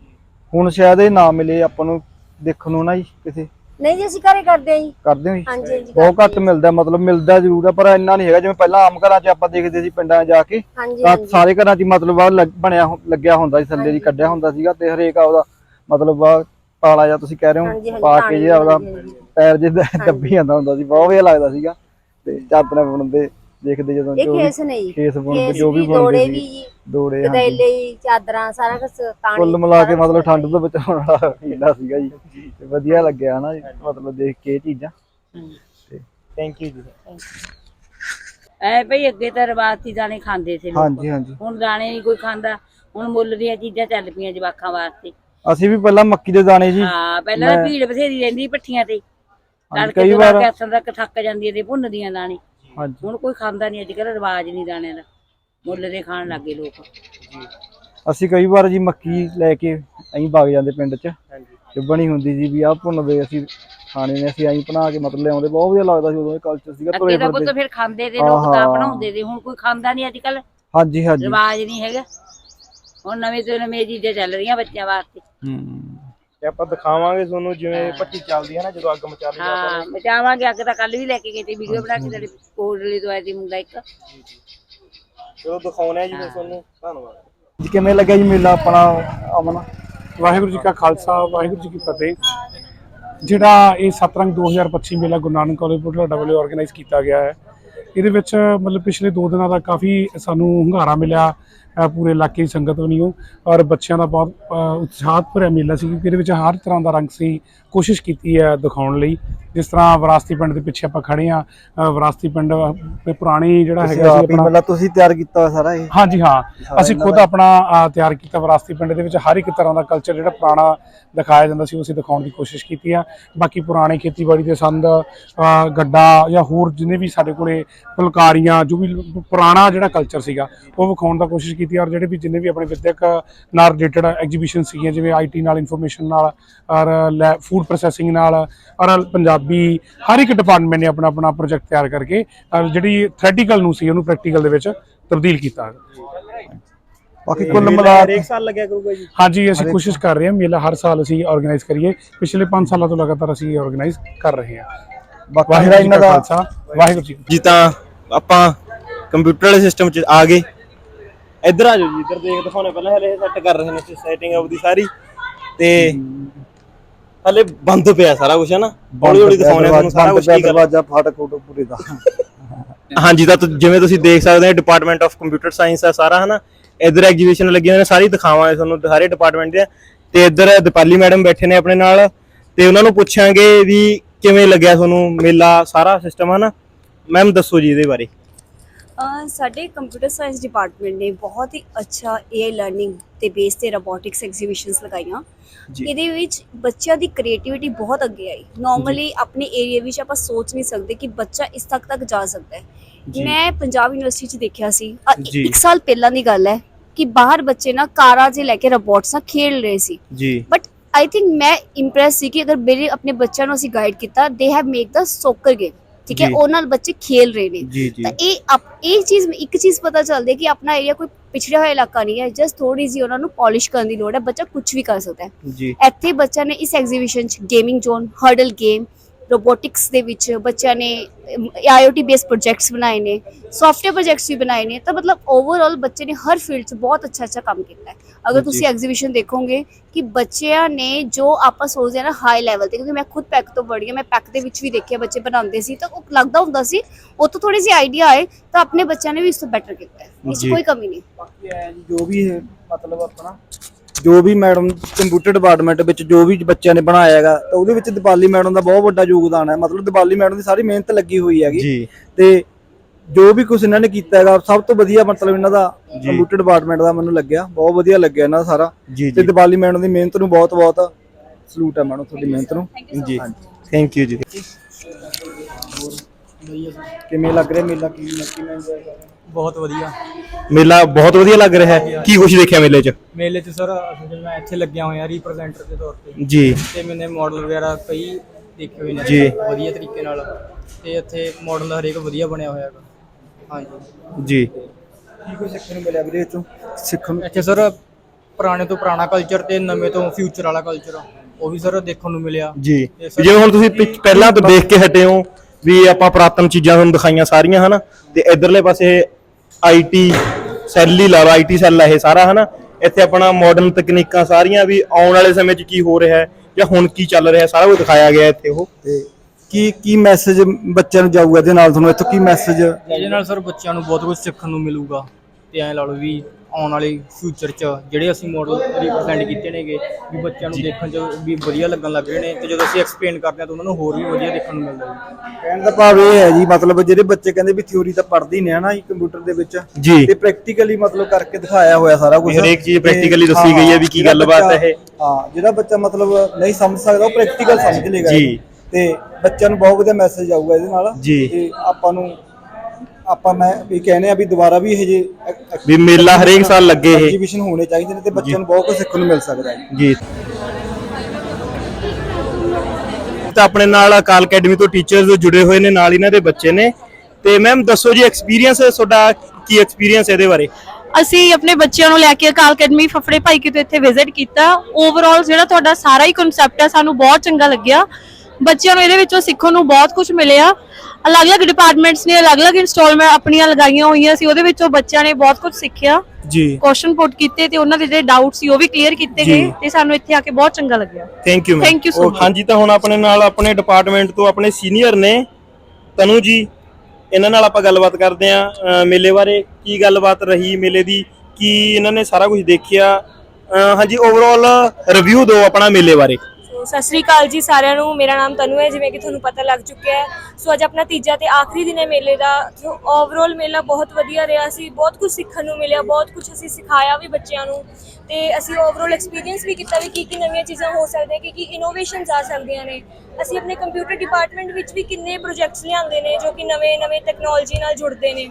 ਹੁਣ ਸ਼ਾਇਦ ਇਹ ਨਾ ਮਿਲੇ ਆਪਾਂ ਨੂੰ ਦੇਖਣ ਨੂੰ ਨਾ ਜੀ ਕਿਸੇ। ਨਹੀਂ ਜੀ ਅਸੀਂ ਘਰੇ ਕਰਦੇ ਆਂ ਜੀ। ਕਰਦੇ ਹੋ ਜੀ? ਹਾਂਜੀ ਹਾਂਜੀ ਬਹੁਤ ਘੱਟ ਮਿਲਦਾ ਮਤਲਬ ਮਿਲਦਾ ਜ਼ਰੂਰ ਆ ਪਰ ਇੰਨਾ ਨਹੀਂ ਹੈਗਾ ਜਿਵੇਂ ਪਹਿਲਾਂ ਆਮ ਘਰਾਂ 'ਚ ਆਪਾਂ ਦੇਖਦੇ ਸੀ ਪਿੰਡਾਂ 'ਚ ਜਾ ਕੇ ਹਾਂਜੀ ਤਾਂ ਸਾਰੇ ਘਰਾਂ 'ਚ ਮਤਲਬ ਆ ਬਣਿਆ ਲੱਗਿਆ ਹੁੰਦਾ ਸੀ ਥੱਲੇ ਦੀ ਕੱਢਿਆ ਹੁੰਦਾ ਸੀਗਾ ਤੇ ਹਰੇਕ ਆਪਦਾ ਮਤਲਬ ਆ ਤਾਲਾ ਜਾਂ ਤੁਸੀਂ ਕਹਿ ਰਹੇ ਹੋ ਪਾ ਕੇ ਜੇ ਆਪਦਾ। ਪੈਰ ਜੇ ਦ- ਦੱਬੀ ਜਾਂਦਾ ਹੁੰਦਾ ਸੀ ਬਹੁਤ ਵਧੀਆ ਲੱਗਦਾ ਸੀਗਾ ਤੇ ਚਾਦਰਾਂ ਬੁਣਦੇ ਦੇਖਦੇ ਜਦੋਂ ਇਹ ਜੋ ਖੇਸ ਨਹੀਂ ਖੇਸ ਬੁਣਦੇ ਖੇਸ ਜੋ ਵੀ ਵੀ ਦੋੜੇ ਬੁਣਦੇ ਵੀ ਸੀ ਜੀ ਦੋੜੇ ਹਾਂਜੀ। ਗਦੈਲੇ ਜੀ ਚਾਦਰਾਂ ਸਾਰਾ ਕੁਝ ਤਾਣੇ ਕੁੱਲ ਮਿਲਾ ਕੇ ਮਤਲਬ ਠੰਡ ਤੋਂ ਬਚਾਉਣ ਵਾਲਾ ਹੀਲਾ ਸੀਗਾ ਜੀ। ਤੇ ਵਧੀਆ ਲੱਗਿਆ ਹਨਾ ਜੀ, ਮਤਲਬ ਦੇਖ ਕੇ ਇਹ ਚੀਜ਼ਾਂ। ਥੈਂਕ ਯੂ ਜੀ। ਐ ਭਈ ਅੱਗੇ ਤਾਂ ਰਵਾਤੀ ਦਾਣੇ ਖਾਂਦੇ ਸੀ ਲੋਕ। ਹਾਂਜੀ ਹਾਂਜੀ। ਹੁਣ ਦਾਣੇ ਨਹੀਂ ਕੋਈ ਖਾਂਦਾ ਹੁਣ ਮੁੱਲ ਦੀਆਂ ਚੀਜ਼ਾਂ ਚੱਲ ਪਈਆਂ ਜਵਾਕਾਂ ਵਾਸਤੇ। ਅਸੀਂ ਵੀ ਪਹਿਲਾਂ ਮੱਕੀ ਦੇ ਦਾਣੇ ਜੀ। ਹਾਂ ਪਹਿਲਾਂ ਤਾਂ ਭੀੜ ਬਥੇਰੀ ਰਹਿੰਦੀ ਪੱਠੀਆਂ ਤੇ। ਹਾਂਜੀ, ਤੜਕੇ ਕਈ ਤੋਂ ਵਾਰ ਅਸਾਂ ਤੱਕ ਥੱਕ ਜਾਂਦੀਆਂ ਤੇ ਭੁੰਨਦੀਆਂ ਦਾਣੇ। ਹਾਂਜੀ। ਹੁਣ ਕੋਈ ਖਾਂਦਾ ਨਹੀਂ ਅੱਜ ਕੱਲ੍ਹ ਰਿਵਾਜ ਨਹੀਂ ਦਾਣਿਆਂ ਦਾ। ਮੁੱਲ ਦੇ ਖਾਣ ਲੱਗੇ ਲੋਕ। ਅਸੀਂ ਕਈ ਵਾਰ ਜੀ ਮੱਕੀ ਲੈ ਕੇ ਐਂ ਵਗ ਜਾਂਦੇ ਪਿੰਡ 'ਚ ਤੇ ਬਣੀ ਹੁੰਦੀ ਸੀ ਵੀ ਆਹ ਭੁੰਨਦੇ ਅਸੀਂ ਖਾਣੇ ਨੇ ਅਸੀਂ ਐਂ ਬਣਾ ਕੇ ਮਤਲਬ ਲਿਆਉਂਦੇ ਬਹੁਤ ਵਧੀਆ ਲੱਗਦਾ ਸੀ ਉਦੋਂ ਇਹ ਕਲਚਰ ਸੀਗਾ ਅੱਗੇ ਤਾਂ ਪੁੱਤ ਫਿਰ ਖਾਂਦੇ ਤੇ ਲੋਕ ਤਾਂ। ਬਣਾਉਂਦੇ ਤੇ ਹੁਣ ਕੋਈ ਖਾਂਦਾ ਨਹੀਂ ਅੱਜ ਕੱਲ੍ਹ। ਹਾਂਜੀ ਹਾਂਜੀ। ਰਿਵਾਜ ਨਹੀਂ ਹੈਗਾ। ਹੁਣ ਨਵੇਂ ਤੋਂ ਨਵੇਂ ਚੀਜ਼ਾਂ ਚੱਲ ਰਹੀਆਂ ਬੱਚਿਆਂ ਵਾਸਤੇ। ਹੂੰ। ਤੇ ਆਪਾਂ ਦਿਖਾਵਾਂਗੇ ਤੁਹਾਨੂੰ ਜਿਵੇਂ ਭੱਠੀ ਚੱਲਦੀ ਹੈ ਨਾ ਜਦੋਂ ਅੱਗ ਮਚਾ ਲਈ ਹਾਂ ਮਚਾਵਾਂਗੇ ਅੱਗ ਤਾਂ ਕੱਲ ਵੀ ਲੈ ਕੇ ਗਏ ਤੇ ਵੀਡੀਓ ਬਣਾ ਕੇ ਸਾਡੇ ਕੋਟਲੀ ਤੋਂ ਆਏ ਸੀ ਮੁੰਡਾ ਇੱਕ। ਚਲੋ ਦਿਖਾਉਣੇ ਆ ਜੀ ਫਿਰ ਤੁਹਾਨੂੰ ਧੰਨਵਾਦ। ਜੀ ਕਿਵੇਂ ਲੱਗਿਆ ਜੀ ਮੇਲਾ ਆਪਣਾ ਅਮਨ? ਵਾਹਿਗੁਰੂ ਜੀ ਕਾ ਖਾਲਸਾ ਵਾਹਿਗੁਰੂ ਜੀ ਕੀ ਫਤਿਹ। ਜਿਹੜਾ ਇਹ ਸਤਰੰਗ 2025 ਮੇਲਾ ਗੁਰੂ ਨਾਨਕ ਕਾਲਜ ਬੁਢਲਾਡਾ ਵੱਲੋਂ ਆਰਗੇਨਾਈਜ਼ ਕੀਤਾ ਗਿਆ ਹੈ ਇਹਦੇ ਵਿੱਚ ਮਤਲਬ ਪਿਛਲੇ 2 ਦਿਨਾਂ ਦਾ ਕਾਫੀ ਸਾਨੂੰ ਹੁੰਗਾਰਾ ਮਿਲਿਆ ਪੂਰੇ ਇਲਾਕੇ ਦੀ ਸੰਗਤ ਵੱਲੋਂ ਔਰ ਬੱਚਿਆਂ ਦਾ ਬਹੁਤ ਅ, ਉਤਸ਼ਾਹ ਭਰਿਆ ਮੇਲਾ ਸੀ ਕਿਉਂਕਿ ਇਹਦੇ ਵਿੱਚ ਹਰ ਤਰ੍ਹਾਂ ਦਾ ਰੰਗ ਸੀ। ਕੋਸ਼ਿਸ਼ ਕੀਤੀ ਹੈ ਦਿਖਾਉਣ ਲਈ। ਜਿਸ ਤਰ੍ਹਾਂ ਵਿਰਾਸਤੀ ਪਿੰਡ ਦੇ ਪਿੱਛੇ ਆਪਾਂ ਖੜੇ ਆ ਵਿਰਾਸਤੀ ਪਿੰਡ ਤੇ ਪੁਰਾਣੀ ਜਿਹੜਾ ਹੈਗਾ ਸੀ ਆਪਣਾ ਮਤਲਬ ਤੁਸੀਂ ਤਿਆਰ ਕੀਤਾ ਹੋਇਆ ਸਾਰਾ ਇਹ? ਹਾਂਜੀ ਹਾਂ। ਅਸੀਂ ਖੁਦ ਆਪਣਾ ਤਿਆਰ ਕੀਤਾ ਵਿਰਾਸਤੀ ਪਿੰਡ ਦੇ ਵਿੱਚ। ਹਰ ਇੱਕ ਤਰ੍ਹਾਂ ਦਾ ਕਲਚਰ ਜਿਹੜਾ ਪੁਰਾਣਾ ਦਿਖਾਇਆ ਜਾਂਦਾ ਸੀ ਉਹ ਅਸੀਂ ਦਿਖਾਉਣ ਦੀ ਕੋਸ਼ਿਸ਼ ਕੀਤੀ ਆ। ਬਾਕੀ ਪੁਰਾਣੇ ਖੇਤੀਬਾੜੀ ਦੇ ਸੰਦ ਗੱਡਾ ਜਾਂ ਹੋਰ ਜਿੰਨੇ ਵੀ ਸਾਡੇ ਕੋਲੇ ਫੁਲਕਾਰੀਆਂ ਜੋ ਵੀ ਪੁਰਾਣਾ ਜਿਹੜਾ ਕਲਚਰ ਸੀਗਾ ਉਹ ਵਿਖਾਉਣ ਦਾ ਕੋਸ਼ਿਸ਼ ਕੀਤੀ ਔਰ ਜਿਹੜੇ ਵੀ ਜਿੰਨੇ ਵੀ ਆਪਣੇ ਵਿਦਿਅਕ ਨਾਲ ਰਿਲੇਟਡ ਐਗਜ਼ੀਬਿਸ਼ਨ ਸੀਗੀਆਂ ਜਿਵੇਂ ਆਈਟੀ ਨਾਲ ਇਨਫੋਰਮੇਸ਼ਨ ਨਾਲ ਔਰ ਫੂਡ ਪ੍ਰੋਸੈਸਿੰਗ ਨਾਲ ਔਰ ਪੰਜਾਬੀ ਹਰ ਇੱਕ ਡਿਪਾਰਟਮੈਂਟ ਨੇ ਆਪਣਾ ਆਪਣਾ ਪ੍ਰੋਜੈਕਟ ਤਿਆਰ ਕਰਕੇ ਔਰ ਜਿਹੜੀ ਥਿਓਰੀਟੀਕਲ ਨੂੰ ਸੀ ਉਹਨੂੰ ਪ੍ਰੈਕਟੀਕਲ ਦੇ ਵਿੱਚ ਤਬਦੀਲ ਕੀਤਾ। ਬਾਕੀ ਕੁੱਲ ਮਿਲਾ ਕੇ ਹਰੇਕ ਸਾਲ ਲੱਗਿਆ ਕਰੂਗਾ ਜੀ। ਹਾਂਜੀ ਅਸੀਂ ਕੋਸ਼ਿਸ਼ ਕਰ ਰਹੇ ਹਾਂ ਮੇਲਾ ਹਰ ਸਾਲ ਅਸੀਂ ਆਰਗੇਨਾਈਜ਼ ਕਰੀਏ। ਪਿਛਲੇ 5 ਸਾਲਾਂ ਤੋਂ ਲਗਾਤਾਰ ਅਸੀਂ ਆਰਗੇਨਾਈਜ਼ ਕਰ ਰਹੇ ਹਾਂ। ਬਾਕੀ ਵਾਹਿਗੁਰੂ ਜੀ ਦਾ ਖਾਲਸਾ ਵਾਹਿਗੁਰੂ ਜੀ। ਜੀ ਤਾਂ ਆਪਾਂ ਕੰਪਿਊਟਰ ਵਾਲੇ ਸਿਸਟਮ 'ਚ ਆ ਗਏ। ਇੱਧਰ ਆ ਜਾਓ ਜੀ ਇੱਧਰ ਦੇਖ ਦਿਖਾਉਣੇ ਪਹਿਲਾਂ ਹਲੇ ਸੈੱਟ ਕਰ ਰਹੇ ਨੇ ਸੈਟਿੰਗ ਆਪਦੀ ਸਾਰੀ। ਤੇ ਹਲੇ ਬੰਦ ਪਿਆ ਸਾਰਾ ਕੁਝ ਹੈ ਨਾ ਹੌਲੀ ਹੌਲੀ ਦਿਖਾਉਣੇ ਤੁਹਾਨੂੰ ਸਾਰਾ ਕੁਝ ਕੀ ਦਰਵਾਜ਼ਾ ਫਾਟਕ ਉਹ ਪੂਰੇ ਦਾ। ਹਾਂਜੀ ਤਾਂ ਜਿਵੇਂ ਤੁਸੀਂ ਦੇਖ ਸਕਦੇ ਹੋ ਡਿਪਾਰਟਮੈਂਟ ਆਫ ਕੰਪਿਊਟਰ ਸਾਇੰਸ ਆ ਸਾਰਾ ਹਨਾ? ਇੱਧਰ ਐਗਜੀਬਿਸ਼ਨ ਲੱਗੇ ਹੋਏ ਨੇ ਸਾਰੀ ਦਿਖਾਵਾਂਗੇ ਤੁਹਾਨੂੰ ਸਾਰੇ ਡਿਪਾਰਟਮੈਂਟ ਦੇ ਤੇ ਇੱਧਰ ਦੀਪਾਲੀ ਮੈਡਮ ਬੈਠੇ ਨੇ ਆਪਣੇ ਨਾਲ ਤੇ ਉਹਨਾਂ ਨੂੰ ਪੁੱਛਾਂਗੇ ਵੀ ਕਿਵੇਂ ਲੱਗਿਆ ਤੁਹਾਨੂੰ ਮੇਲਾ ਸਾਰਾ ਸਿਸਟਮ ਹਨਾ? ਮੈਮ ਦੱਸੋ ਜੀ ਇਹਦੇ ਬਾਰੇ। ਸਾਡੇ ਕੰਪਿਊਟਰ ਸਾਇੰਸ ਡਿਪਾਰਟਮੈਂਟ ਨੇ ਬਹੁਤ ਹੀ ਅੱਛਾ ਏਆਈ ਲਰਨਿੰਗ ਤੇ ਬੇਸ ਤੇ ਰੋਬੋਟਿਕਸ ਐਗਜ਼ੀਬਿਸ਼ਨਸ ਲਗਾਈਆਂ। ਇਹਦੇ ਵਿੱਚ ਬੱਚਿਆਂ ਦੀ ਕ੍ਰੀਏਟੀਵਿਟੀ ਬਹੁਤ ਅੱਗੇ ਆਈ। ਨਾਰਮਲੀ ਆਪਣੇ ਏਰੀਆ ਵਿੱਚ ਆਪਾਂ ਸੋਚ ਨਹੀਂ ਸਕਦੇ ਕਿ ਬੱਚਾ ਇਸ ਤੱਕ ਤੱਕ ਜਾ ਸਕਦਾ ਹੈ। ਮੈਂ ਪੰਜਾਬ ਯੂਨੀਵਰਸਿਟੀ 'ਚ ਦੇਖਿਆ ਸੀ। ਇੱਕ ਸਾਲ ਪਹਿਲਾਂ ਦੀ ਗੱਲ ਹੈ ਕਿ ਬਾਹਰ ਬੱਚੇ ਨਾ ਕਾਰਾਂ 'ਚ ਲੈ ਕੇ ਰੋਬੋਟਸ ਨਾਲ ਖੇਡ ਰਹੇ ਸੀ। ਜੀ। ਬਟ ਆਈ ਥਿੰਕ ਮੈਂ ਇੰਪ੍ਰੈਸ ਸੀ ਕਿ ਅਗਰ ਮੇਰੇ ਆਪਣੇ ਬੱਚਿਆਂ ਨੂੰ ਅਸੀਂ ਗਾਈਡ ਕੀਤਾ they have make the soccer game ਠੀਕ ਹੈ? ਜੀ। ਉਹ ਨਾਲ ਬੱਚੇ ਖੇਲ ਰਹੇ ਨੇ। ਜੀ ਜੀ। ਤਾਂ ਇਹ ਇਹ ਚੀਜ਼ ਇੱਕ ਚੀਜ਼ ਪਤਾ ਚੱਲਦੀ ਹੈ ਕਿ ਆਪਣਾ ਏਰੀਆ ਕੋਈ ਪਿਛੜਿਆ ਹੋਇਆ ਇਲਾਕਾ ਨਹੀਂ ਹੈ। ਜਸਟ ਥੋੜੀ ਜਿਹੀ ਉਹਨਾਂ ਨੂੰ ਪਾਲਿਸ਼ ਕਰਨ ਦੀ ਲੋੜ ਹੈ। ਬੱਚਾ ਕੁਝ ਵੀ ਕਰ ਸਕਦਾ ਹੈ। ਜੀ। ਇੱਥੇ ਬੱਚਿਆਂ ਨੇ ਇਸ ਐਗਜ਼ੀਬਿਸ਼ਨ 'ਚ gaming zone hurdle game robotics ਦੇ ਵਿੱਚ ਬੱਚਿਆਂ ਨੇ ਆਈਓਟੀ ਬੇਸ ਪ੍ਰੋਜੈਕਟਸ ਬਣਾਏ ਨੇ ਸੌਫਟਵੇਅਰ ਪ੍ਰੋਜੈਕਟਸ ਵੀ ਬਣਾਏ ਨੇ ਤਾਂ ਮਤਲਬ ਓਵਰਆਲ ਬੱਚੇ ਨੇ ਹਰ ਫੀਲਡ 'ਚ ਬਹੁਤ ਅੱਛਾ ਅੱਛਾ ਕੰਮ ਕੀਤਾ ਹੈ। ਅਗਰ ਤੁਸੀਂ ਐਗਜ਼ੀਬਿਸ਼ਨ ਦੇਖੋਗੇ ਕਿ ਬੱਚਿਆਂ ਨੇ ਜੋ ਆਪਾਂ ਸੋਚਦੇ ਆ ਨਾ ਹਾਈ ਲੈਵਲ ਤੇ ਕਿਉਂਕਿ ਮੈਂ ਖੁਦ ਪੈਕ ਤੋਂ ਪੜ੍ਹੀ ਹਾਂ ਮੈਂ ਪੈਕ ਦੇ ਵਿੱਚ ਵੀ ਦੇਖਿਆ ਬੱਚੇ ਬਣਾਉਂਦੇ ਸੀ ਤਾਂ ਉਹ ਲੱਗਦਾ ਹੁੰਦਾ ਸੀ ਉਹ ਤੋਂ ਥੋੜੀ ਜਿਹੀ ਆਈਡੀਆ ਆਏ ਤਾਂ ਆਪਣੇ ਬੱਚਿਆਂ ਨੇ ਵੀ ਇਸ ਤੋਂ ਬੈਟਰ ਕੀਤਾ ਹੈ। ਇਸ 'ਚ। ਕੋਈ ਕਮੀ ਨਹੀਂ। ਬਾਕੀ ਐਂ ਜੀ, ਜੋ ਵੀ ਇਹ ਮਤਲਬ ਆਪਣਾ ਜੋ ਵੀ ਮੈਡਮ ਕੰਪਿਊਟਰ ਡਿਪਾਰਟਮੈਂਟ ਵਿੱਚ ਜੋ ਵੀ ਬੱਚਿਆਂ ਨੇ ਬਣਾਇਆ ਹੈਗਾ ਤਾਂ ਉਹਦੇ ਵਿੱਚ ਦੀਪਾਲੀ ਮੈਡਮ ਦਾ ਬਹੁਤ ਵੱਡਾ ਯੋਗਦਾਨ ਹੈ। ਮਤਲਬ ਦੀਪਾਲੀ ਮੈਡਮ ਦੀ ਸਾਰੀ ਮਿਹਨਤ ਲੱਗੀ ਹੋਈ ਹੈਗੀ। ਜੀ। ਤੇ ਜੋ ਵੀ ਕੁਝ ਇਹਨਾਂ ਨੇ ਕੀਤਾ ਹੈਗਾ ਸਭ ਤੋਂ ਵਧੀਆ ਮਤਲਬ ਇਹਨਾਂ ਦਾ ਕੰਪਿਊਟਰ ਡਿਪਾਰਟਮੈਂਟ ਦਾ ਮੈਨੂੰ ਲੱਗਿਆ। ਬਹੁਤ ਵਧੀਆ ਲੱਗਿਆ ਇਹਨਾਂ ਦਾ ਸਾਰਾ। ਜੀ ਤੇ ਜੀ ਦੀਪਾਲੀ ਮੈਡਮ ਦੀ ਮਿਹਨਤ ਨੂੰ ਬਹੁਤ ਬਹੁਤ ਸਲੂਟ ਹੈ ਮੈਡਮ ਤੁਹਾਡੀ ਮਿਹਨਤ ਨੂੰ। ਜੀ। ਥੈਂਕ ਯੂ ਜੀ। ਕਿਵੇਂ ਲੱਗ ਰਿਹਾ ਮੇਲਾ? ਕੀ ਕਿਵੇਂ enjoy ਕਰ ਰਹੇ ਹੋ? ਬਹੁਤ ਵਧੀਆ। ਮੇਲਾ ਬਹੁਤ ਵਧੀਆ ਲੱਗ ਰਿਹਾ ਹੈ। ਕੀ ਕੁਝ ਦੇਖਿਆ ਮੇਲੇ 'ਚ? ਮੇਲੇ 'ਚ ਸਰ ਅਸਲ ਮੈਂ ਇੱਥੇ ਲੱਗਿਆ ਹੋਇਆ ਰੀਪ੍ਰੈਜ਼ੈਂਟਰ ਦੇ ਤੌਰ ਤੇ ਜੀ। ਤੇ ਮੈਨੇ ਮਾਡਲ ਵਗੈਰਾ ਕਈ ਦੇਖੇ ਹੋਏ ਨੇ। ਜੀ। ਵਧੀਆ ਤਰੀਕੇ ਨਾਲ। ਤੇ ਇੱਥੇ ਮਾਡਲ ਹਰੇਕ ਵਧੀਆ ਬਣਿਆ ਹੋਇਆ ਹੈਗਾ। ਹਾਂਜੀ। ਜੀ। ਕੀ ਕੁਝ ਸਿੱਖਣ ਨੂੰ ਮਿਲਿਆ ਵੀਰੇ ਇਹ ਚੋਂ ਸਿੱਖਣ ਨੂੰ? ਇੱਥੇ ਸਰ ਪੁਰਾਣੇ ਤੋਂ ਪੁਰਾਣਾ ਕਲਚਰ ਤੇ ਨਵੇਂ ਤੋਂ ਫਿਊਚਰ ਵਾਲਾ ਕਲਚਰ ਉਹ ਵੀ ਸਰ ਦੇਖਣ ਨੂੰ ਮਿਲਿਆ। ਜੀ। ਤੇ ਸਰ- ਜਿਵੇਂ ਹੁਣ ਤੁਸੀਂ ਪਿੱਛ- ਪਹਿਲਾਂ ਤੋਂ ਦੇਖ ਕੇ ਹਟੇ ਹੋ ਵੀ ਆਪਾਂ ਪੁਰਾਤਨ ਚੀਜ਼ਾਂ ਤੁਹਾਨੂੰ ਦਿਖਾਈਆਂ ਸਾਰੀਆਂ ਹਨਾ? ਤੇ ਇਧਰਲੇ ਪਾਸੇ ਆਈਟੀ ਸੈੱਲ ਹੀ ਲਾ ਲਓ ਆਈਟੀ ਸੈੱਲ ਹੈ ਇਹ ਸਾਰਾ ਹਨਾ? ਇੱਥੇ ਆਪਣਾ ਮਾਡਰਨ ਤਕਨੀਕਾਂ ਸਾਰੀਆਂ ਵੀ ਆਉਣ ਵਾਲੇ ਸਮੇਂ 'ਚ ਕੀ ਹੋ ਰਿਹਾ ਹੈ ਜਾਂ ਹੁਣ ਕੀ ਚੱਲ ਰਿਹਾ ਹੈ, ਸਾਰਾ ਕੁਝ ਦਿਖਾਇਆ ਗਿਆ ਇੱਥੇ ਉਹ। ਤੇ ਕੀ ਕੀ ਮੈਸੇਜ ਬੱਚਿਆਂ ਨੂੰ ਜਾਊਗਾ ਇਹਦੇ ਨਾਲ? ਤੁਹਾਨੂੰ ਇੱਥੋਂ ਕੀ ਮੈਸੇਜ ਇਹਦੇ ਨਾਲ ਸਰ ਬੱਚਿਆਂ ਨੂੰ ਬਹੁਤ ਕੁਝ ਸਿੱਖਣ ਨੂੰ ਮਿਲੂਗਾ। ਤੇ ਐਂ ਲਾ ਲਓ ਵੀ ਆਉਣ ਵਾਲੇ ਫਿਊਚਰ 'ਚ ਜਿਹੜੇ ਅਸੀਂ ਮਾਡਲ ਰਿਪਰੈਜ਼ੈਂਟ ਕੀਤੇ ਨੇਗੇ ਵੀ ਬੱਚਿਆਂ ਨੂੰ ਦੇਖਣ 'ਚ ਵੀ ਵਧੀਆ ਲੱਗਣ ਲੱਗ ਰਹੇ ਨੇ ਤੇ ਜਦੋਂ ਅਸੀਂ ਐਕਸਪਲੇਨ ਕਰਦੇ ਹਾਂ ਤਾਂ ਉਹਨਾਂ ਨੂੰ ਹੋਰ ਵੀ ਵਧੀਆ ਦੇਖਣ ਨੂੰ ਮਿਲਦਾ ਜੀ ਕਹਿਣ ਦਾ ਭਾਵ ਇਹ ਹੈ ਜੀ ਮਤਲਬ ਜਿਹੜੇ ਬੱਚੇ ਕਹਿੰਦੇ ਵੀ ਥਿਉਰੀ ਤਾਂ ਪੜ੍ਹਦੇ ਨੇ ਹਨਾ ਕੰਪਿਊਟਰ ਦੇ ਵਿੱਚ ਜੀ ਤੇ ਪ੍ਰੈਕਟੀਕਲੀ ਮਤਲਬ ਕਰਕੇ ਦਿਖਾਇਆ ਹੋਇਆ ਸਾਰਾ ਕੁਝ ਹਰੇਕ ਚੀਜ਼ practically ਦੱਸੀ ਗਈ ਹੈ ਵੀ ਕੀ ਗੱਲਬਾਤ ਹੈ ਇਹ। ਹਾਂ ਜਿਹੜਾ ਬੱਚਾ ਮਤਲਬ ਨਹੀਂ ਸਮਝ ਸਕਦਾ ਉਹ ਪ੍ਰੈਕਟੀਕਲ ਸਮਝ ਲੇਗਾ ਜੀ। ਤੇ ਬੱਚਿਆਂ ਨੂੰ ਬਹੁਤ ਵਧੀਆ ਮੈਸੇਜ ਆਊਗਾ ਇਹਦੇ ਨਾਲ ਜੀ। ਤੇ ਆਪਾਂ ਨੂੰ ਆਪਾਂ ਮੈਂ ਵੀ ਕਹਿੰਦੇ ਆ ਵੀ ਦੁਬਾਰਾ ਵੀ ਇਹ ਜੇ ਵੀ ਮੇਲਾ ਹਰੇਕ ਸਾਲ ਲੱਗੇ ਇਹ। ਐਗਜੀਬਿਸ਼ਨ ਹੋਣੇ ਚਾਹੀਦੇ ਨੇ ਤੇ ਬੱਚਿਆਂ ਨੂੰ ਬਹੁਤ ਕੁਝ ਸਿੱਖਣ ਨੂੰ ਮਿਲ ਸਕਦਾ ਹੈ। ਜੀ। ਤਾਂ ਆਪਣੇ ਨਾਲ ਅਕਾਲ ਅਕੈਡਮੀ ਤੋਂ ਟੀਚਰਸ ਜੁੜੇ ਹੋਏ ਨੇ ਨਾਲ ਇਹਨਾਂ ਦੇ ਬੱਚੇ ਨੇ। ਤੇ ਮੈਮ ਦੱਸੋ ਜੀ ਐਕਸਪੀਰੀਅੰਸ ਤੁਹਾਡਾ ਕੀ ਐਕਸਪੀਰੀਅੰਸ ਇਹਦੇ ਬਾਰੇ? ਅਸੀਂ ਆਪਣੇ ਬੱਚਿਆਂ ਨੂੰ ਲੈ ਕੇ ਅਕਾਲ ਅਕੈਡਮੀ ਫਫੜੇ ਭਾਈ ਕਿਤੋਂ ਇੱਥੇ ਵਿਜ਼ਿਟ ਕੀਤਾ। ਓਵਰਆਲ ਜਿਹੜਾ ਤੁਹਾਡਾ ਸਾਰਾ ਹੀ ਕਨਸੈਪਟ ਹੈ ਸਾਨੂੰ ਬਹੁਤ ਚੰਗਾ ਲੱਗਿਆ। ਬੱਚਿਆਂ ਨੂੰ ਇਹਦੇ ਵਿੱਚੋਂ ਸਿੱਖਣ ਨੂੰ ਬਹੁਤ ਕੁਝ ਮਿਲਿਆ। ਅਲੱਗ-ਅਲੱਗ ਡਿਪਾਰਟਮੈਂਟਸ ਨੇ ਅਲੱਗ-ਅਲੱਗ ਇੰਸਟਾਲਮੈਂਟ ਆਪਣੀਆਂ ਲਗਾਈਆਂ ਹੋਈਆਂ ਸੀ ਉਹਦੇ ਵਿੱਚੋਂ ਬੱਚਿਆਂ ਨੇ ਬਹੁਤ ਕੁਝ ਸਿੱਖਿਆ। ਜੀ। ਕੁਐਸਚਨ ਪੁੱਟ ਕੀਤੇ ਤੇ ਉਹਨਾਂ ਦੇ ਜਿਹੜੇ ਡਾਊਟ ਸੀ ਉਹ ਵੀ ਕਲੀਅਰ ਕੀਤੇ ਜੀ। ਗਏ ਤੇ ਸਾਨੂੰ ਇੱਥੇ ਆ ਕੇ ਬਹੁਤ ਚੰਗਾ ਲੱਗਿਆ। Thank you Thank you so much. ਹਾਂਜੀ ਤਾਂ ਹੁਣ ਆਪਣੇ ਨਾਲ ਆਪਣੇ ਡਿਪਾਰਟਮੈਂਟ ਤੋਂ ਆਪਣੇ ਸੀਨੀਅਰ ਨੇ ਤਨੂ ਜੀ। ਇਹਨਾਂ ਨਾਲ ਆਪਾਂ ਗੱਲਬਾਤ ਕਰਦੇ ਆਂ ਮੇਲੇ ਬਾਰੇ ਕੀ ਗੱਲਬਾਤ ਰਹੀ ਮੇਲੇ ਦੀ ਕੀ ਇਹਨਾਂ ਨੇ ਸਾਰਾ ਕੁਝ ਦੇਖਿਆ। ਅਹ ਹਾਂਜੀ ਓਵਰਆਲ ਰਿਵਿਊ ਦਿਓ ਆਪਣਾ ਮੇਲੇ ਬਾਰੇ। ਸਤਿ ਸ੍ਰੀ ਅਕਾਲ ਜੀ ਸਾਰਿਆਂ ਨੂੰ। ਮੇਰਾ ਨਾਮ ਤਨੂ ਹੈ, ਜਿਵੇਂ ਕਿ ਤੁਹਾਨੂੰ ਪਤਾ ਲੱਗ ਚੁੱਕਿਆ ਹੈ। ਸੋ ਅੱਜ ਆਪਣਾ ਤੀਜਾ ਤੇ ਆਖਰੀ ਦਿਨ ਹੈ ਮੇਲੇ ਦਾ। ਸੋ ਓਵਰਆਲ ਮੇਲਾ ਬਹੁਤ ਵਧੀਆ ਰਿਹਾ ਸੀ। ਬਹੁਤ ਕੁਝ ਸਿੱਖਣ ਨੂੰ ਮਿਲਿਆ, ਬਹੁਤ ਕੁਝ ਅਸੀਂ ਸਿਖਾਇਆ ਵੀ ਬੱਚਿਆਂ ਨੂੰ। ਤੇ ਅਸੀਂ ਓਵਰਆਲ ਐਕਸਪੀਰੀਅੰਸ ਵੀ ਕੀਤਾ ਵੀ ਕੀ ਕੀ ਨਵੀਆਂ ਚੀਜ਼ਾਂ ਹੋ ਸਕਦੀਆਂ ਕੀ ਕੀ ਇਨੋਵੇਸ਼ਨਸ ਆ ਸਕਦੀਆਂ ਨੇ। ਅਸੀਂ ਆਪਣੇ ਕੰਪਿਊਟਰ ਡਿਪਾਰਟਮੈਂਟ ਵਿੱਚ ਵੀ ਕਿੰਨੇ ਪ੍ਰੋਜੈਕਟਸ ਲਿਆਂਦੇ ਨੇ, ਜੋ ਕਿ ਨਵੇਂ ਨਵੇਂ ਟੈਕਨੋਲੋਜੀ ਨਾਲ ਜੁੜਦੇ ਨੇ।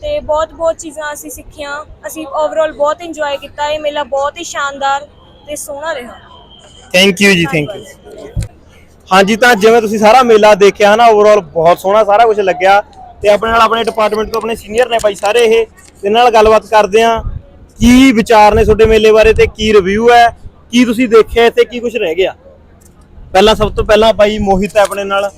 ਤੇ ਬਹੁਤ ਬਹੁਤ ਚੀਜ਼ਾਂ ਅਸੀਂ ਸਿੱਖੀਆਂ। ਅਸੀਂ ਓਵਰਆਲ ਬਹੁਤ ਇੰਜੋਏ ਕੀਤਾ। ਇਹ ਮੇਲਾ ਬਹੁਤ ਹੀ ਸ਼ਾਨਦਾਰ ਤੇ ਸੋਹਣਾ ਰਿਹਾ। ਥੈਂਕ ਯੂ ਜੀ ਥੈਂਕ ਯੂ ਹਾਂਜੀ ਤਾਂ ਜਿਵੇਂ ਤੁਸੀਂ ਸਾਰਾ ਮੇਲਾ ਦੇਖਿਆ ਨਾ ਓਵਰਆਲ ਬਹੁਤ ਸੋਹਣਾ ਸਾਰਾ ਕੁਝ ਲੱਗਿਆ। ਤੇ ਆਪਣੇ ਨਾਲ ਆਪਣੇ ਡਿਪਾਰਟਮੈਂਟ ਤੋਂ ਆਪਣੇ ਸੀਨੀਅਰ ਨੇ ਬਾਈ ਸਾਰੇ ਇਹ। ਇਹਨਾਂ ਨਾਲ ਗੱਲਬਾਤ ਕਰਦੇ ਆ ਕੀ ਵਿਚਾਰ ਨੇ ਤੁਹਾਡੇ ਮੇਲੇ ਬਾਰੇ ਤੇ ਕੀ ਰਿਵਿਊ ਹੈ ਕੀ ਤੁਸੀਂ ਦੇਖਿਆ ਇੱਥੇ ਕੀ ਕੁਝ ਰਹਿ ਗਿਆ? ਪਹਿਲਾਂ ਸਭ ਤੋਂ ਪਹਿਲਾਂ ਬਾਈ ਮੋਹਿਤ ਹੈ ਆਪਣੇ ਨਾਲ।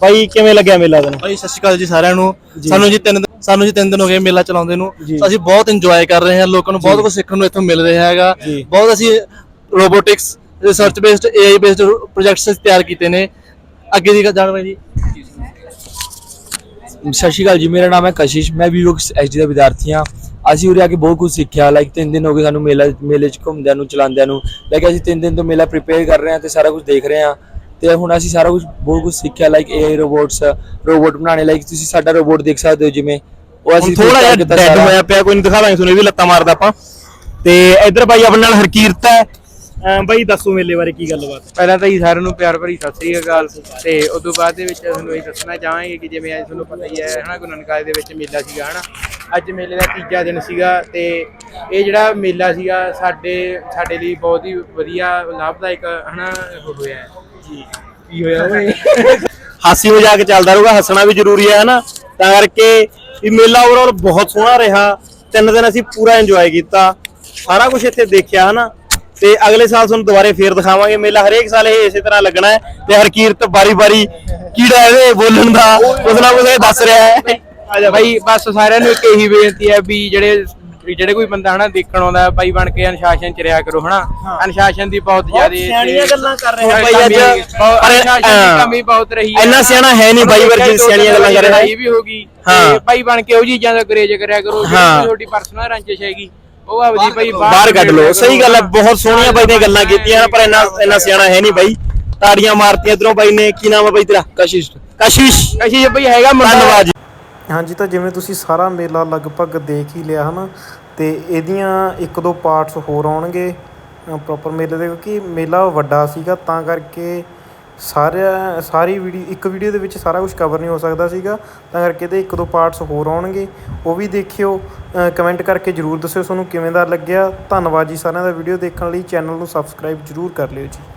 ਬਾਈ ਕਿਵੇਂ ਲੱਗਿਆ ਮੇਲਾ ਤੈਨੂੰ? ਭਾਈ ਸਤਿ ਸ਼੍ਰੀ ਅਕਾਲ ਜੀ ਸਾਰਿਆਂ ਨੂੰ। ਸਾਨੂੰ ਜੀ ਤਿੰਨ ਸਾਨੂੰ ਜੀ ਤਿੰਨ ਦਿਨ ਹੋ ਗਏ ਮੇਲਾ ਚਲਾਉਂਦੇ ਨੂੰ। ਜੀ। ਅਸੀਂ ਬਹੁਤ ਇੰਜੋਏ ਕਰ ਰਹੇ ਹਾਂ ਲੋਕਾਂ ਨੂੰ ਬਹੁਤ ਕੁਝ ਸਿੱਖਣ ਨੂੰ ਇੱਥੋਂ ਮਿਲ ਰਿਹਾ ਹੈਗਾ। ਜੀ। ਬਹੁਤ ਅਸੀਂ robotics research based AI based projects ਤਿਆਰ ਕੀਤੇ ਨੇ। ਅੱਗੇ ਦੀ ਜਾਣਕਾਰੀ ਜੀ। ਸਤਿ ਸ਼੍ਰੀ ਅਕਾਲ ਜੀ ਮੇਰਾ ਨਾਮ ਹੈ ਕਸ਼ਿਸ਼। ਮੈਂ ਵੀ ਐਚਡੀ ਦਾ ਵਿਦਿਆਰਥੀ ਹਾਂ। ਅਸੀਂ ਉਰੇ ਆ ਕੇ ਬਹੁਤ ਕੁਝ ਸਿੱਖਿਆ। ਲਾਈਕ ਤਿੰਨ ਦਿਨ ਹੋ ਗਏ ਸਾਨੂੰ ਮੇਲਾ ਮੇਲੇ 'ਚ ਘੁੰਮਦਿਆਂ ਨੂੰ ਚਲਾਉਂਦਿਆਂ ਨੂੰ। ਲਾਈਕ ਅਸੀਂ ਤਿੰਨ ਦਿਨ ਤੋਂ ਮੇਲਾ ਪ੍ਰੀਪੇਅਰ ਕਰ ਰਹੇ ਹਾਂ ਤੇ ਸਾਰਾ ਕੁਝ ਦੇਖ ਰਹੇ ਹਾਂ। ਤੇ ਹੁਣ ਅਸੀਂ ਸਾਰਾ ਕੁਝ ਬਹੁਤ ਕੁਝ ਸਿੱਖਿਆ। ਲਾਈਕ ਏਆਈ ਰੋਬੋਟਸ ਰੋਬੋਟ ਬਣਾਉਣੇ। ਲਾਈਕ ਤੁਸੀਂ ਸਾਡਾ ਰੋਬੋਟ ਦੇਖ ਸਕਦੇ ਹੋ ਜਿਵੇਂ। ਉਹ ਹੁਣ ਥੋੜਾ ਜਿਹਾ ਡੈਡ। ਹੋਇਆ ਪਿਆ ਕੋਈ ਨਹੀਂ ਦਿਖਾ ਦਾਂਗੇ ਤੁਹਾਨੂੰ ਇਹ ਵੀ ਲੱਤਾਂ ਮਾਰਦਾ ਆਪਾਂ। ਤੇ ਇੱਧਰ ਬਾਈ ਆਪਣੇ ਨਾਲ ਹਰਕੀਰਤ ਹੈ। ਅਹ ਬਾਈ ਦੱਸੋ ਮੇਲੇ ਬਾਰੇ ਕੀ ਗੱਲਬਾਤ ਪਹਿਲਾਂ ਤਾਂ ਜੀ ਸਾਰਿਆਂ ਨੂੰ ਪਿਆਰ ਭਰੀ ਸਤਿ ਸ੍ਰੀ ਅਕਾਲ। ਤੇ ਉਸ ਤੋਂ ਬਾਅਦ ਦੇ ਵਿੱਚ ਤੁਹਾਨੂੰ ਇਹ ਦੱਸਣਾ ਚਾਹਾਂਗੇ ਕਿ ਜਿਵੇਂ ਅੱਜ ਤੁਹਾਨੂੰ ਪਤਾ ਹੀ ਹੈ ਹਨਾ ਗੁਰੂ ਨਾਨਕ ਕਾਲਜ ਦੇ ਵਿੱਚ ਮੇਲਾ ਸੀਗਾ ਹਨਾ। ਅੱਜ ਮੇਲੇ ਦਾ ਤੀਜਾ ਦਿਨ ਸੀਗਾ ਤੇ ਇਹ ਜਿਹੜਾ ਮੇਲਾ ਸੀਗਾ ਸਾਡੇ ਸਾਡੇ ਲਈ ਬਹੁਤ ਹੀ ਵਧੀਆ ਲਾਭਦਾਇਕ ਹਨਾ ਹੋਇਆ ਹੈ। ਜੀ। ਕੀ ਹੋਇਆ ਓਏ? [laughs] ਹਾਸੀ ਮਜ਼ਾਕ ਚੱਲਦਾ ਰਹੂਗਾ ਹੱਸਣਾ ਵੀ ਜ਼ਰੂਰੀ ਹੈ ਹਨਾ। ਤਾਂ ਕਰਕੇ ਇਹ ਮੇਲਾ ਓਵਰਆਲ ਬਹੁਤ ਸੋਹਣਾ ਰਿਹਾ। ਤਿੰਨ ਦਿਨ ਅਸੀਂ ਪੂਰਾ ਇੰਜੋਏ ਕੀਤਾ। ਸਾਰਾ ਕੁਝ ਇੱਥੇ ਦੇਖਿਆ ਹਨਾ। ਤੇ ਅਗਲੇ ਸਾਲ ਤੁਹਾਨੂੰ ਦੁਬਾਰੇ ਫੇਰ ਦਿਖਾਵਾਂਗੇ। ਮੇਲਾ ਹਰੇਕ ਸਾਲ ਇਹ ਇਸੇ ਤਰ੍ਹਾਂ ਲੱਗਣਾ ਹੈ ਤੇ ਹਰਕੀਰਤ ਬਾਰੀ-ਬਾਰੀ ਕੀੜਾ ਇਹਦੇ ਬੋਲਣ ਦਾ ਕੁਛ ਨਾ ਇਹ ਦੱਸ ਰਿਹਾ ਹੈ। ਭਾਈ ਬਸ ਸਾਰਿਆਂ ਨੂੰ ਇੱਕ ਇਹੀ ਬੇਨਤੀ ਹੈ ਵੀ ਜਿਹੜੇ ਵੀ ਜਿਹੜੇ ਕੋਈ ਬੰਦਾ ਹਨਾ ਦੇਖਣ ਆਉਂਦਾ ਭਾਈ ਬਣ ਕੇ ਅਨੁਸ਼ਾਸਨ ਚ ਰਿਹਾ ਕਰੋ ਹਨਾ। ਅਨੁਸ਼ਾਸਨ ਦੀ ਬਹੁਤ ਜ਼ਿਆਦਾ ਸਿਆਣੀਆਂ ਗੱਲਾਂ ਕਰ ਰਹੇ ਬਾਈ ਅੱਜ। ਅਨੁਸ਼ਾਸਨ ਦੀ ਕਮੀ ਬਹੁਤ ਰਹੀ ਹੈ। ਇੰਨਾ ਸਿਆਣਾ ਹੈ ਨਹੀਂ ਬਾਈ ਵਰਗੀ ਸਿਆਣੀਆਂ ਗੱਲਾਂ ਕਰ ਰਿਹਾ। ਇਹ ਵੀ ਹੋਗੀ ਭਾਈ ਬਣ ਕੇ ਉਹ ਚੀਜ਼ਾਂ ਦਾ ਗਰੇਜ ਕਰਿਆ ਕਰੋ। ਜਿਹੜੀ ਤੁਹਾਡੀ ਪਰਸਨਲ ਰੰਜਿਸ਼ ਹੈਗੀ। ਉਹ ਆਪਦੀ ਭਾਈ ਬਾਹਰ ਕੱਢ ਲਓ। ਸਹੀ ਗੱਲ ਹੈ ਬਹੁਤ ਸੋਹਣੀਆਂ ਬਾਈ ਦੀਆਂ ਗੱਲਾਂ ਕੀਤੀਆਂ ਪਰ ਇੰਨਾ ਇੰਨਾ ਸਿਆਣਾ ਹੈ ਨਹੀਂ ਬਾਈ। ਤਾੜੀਆਂ ਮਾਰਤੀਆਂ ਇਧਰੋਂ ਬਾਈ ਨੇ। ਕੀ ਨਾਮ ਹੈ ਬਾਈ ਤੇਰਾ? ਕਸ਼ਿਸ਼। ਕਸ਼ਿਸ਼। ਅਸੀਂ ਭਾਈ ਹੈਗਾ ਧੰਨਵਾਦ ਜੀ। ਹਾਂਜੀ ਤਾਂ ਜਿਵੇਂ ਤੁਸੀਂ ਸਾਰਾ ਮੇਲਾ ਲਗਭਗ ਦੇਖ ਹੀ ਲਿਆ ਹਨਾ? ਤੇ ਇਹਦੀਆਂ ਇੱਕ ਦੋ ਪਾਰਟਸ ਹੋਰ ਆਉਣਗੇ ਪ੍ਰੋਪਰ ਮੇਲੇ ਦੇ ਕਿਉਂਕਿ ਮੇਲਾ ਵੱਡਾ ਸੀਗਾ ਤਾਂ ਕਰਕੇ ਸਾਰਿਆ, ਸਾਰੀ ਵੀਡੀਓ ਇੱਕ ਵੀਡੀਓ ਦੇ ਵਿੱਚ ਸਾਰਾ ਕੁਝ ਕਵਰ ਨਹੀਂ ਹੋ ਸਕਦਾ ਸੀਗਾ। ਤਾਂ ਕਰਕੇ ਇਹਦੇ ਇੱਕ ਦੋ ਪਾਰਟਸ ਹੋਰ ਆਉਣਗੇ, ਉਹ ਵੀ ਦੇਖਿਓ। ਕਮੈਂਟ ਕਰਕੇ ਜਰੂਰ ਦੱਸਿਓ ਤੁਹਾਨੂੰ ਕਿਵੇਂ ਦਾ ਲੱਗਿਆ। ਧੰਨਵਾਦ ਜੀ ਸਾਰਿਆਂ ਦਾ ਵੀਡੀਓ ਦੇਖਣ ਲਈ। ਚੈਨਲ ਨੂੰ ਸਬਸਕ੍ਰਾਈਬ ਜਰੂਰ ਕਰ ਲਿਓ ਜੀ।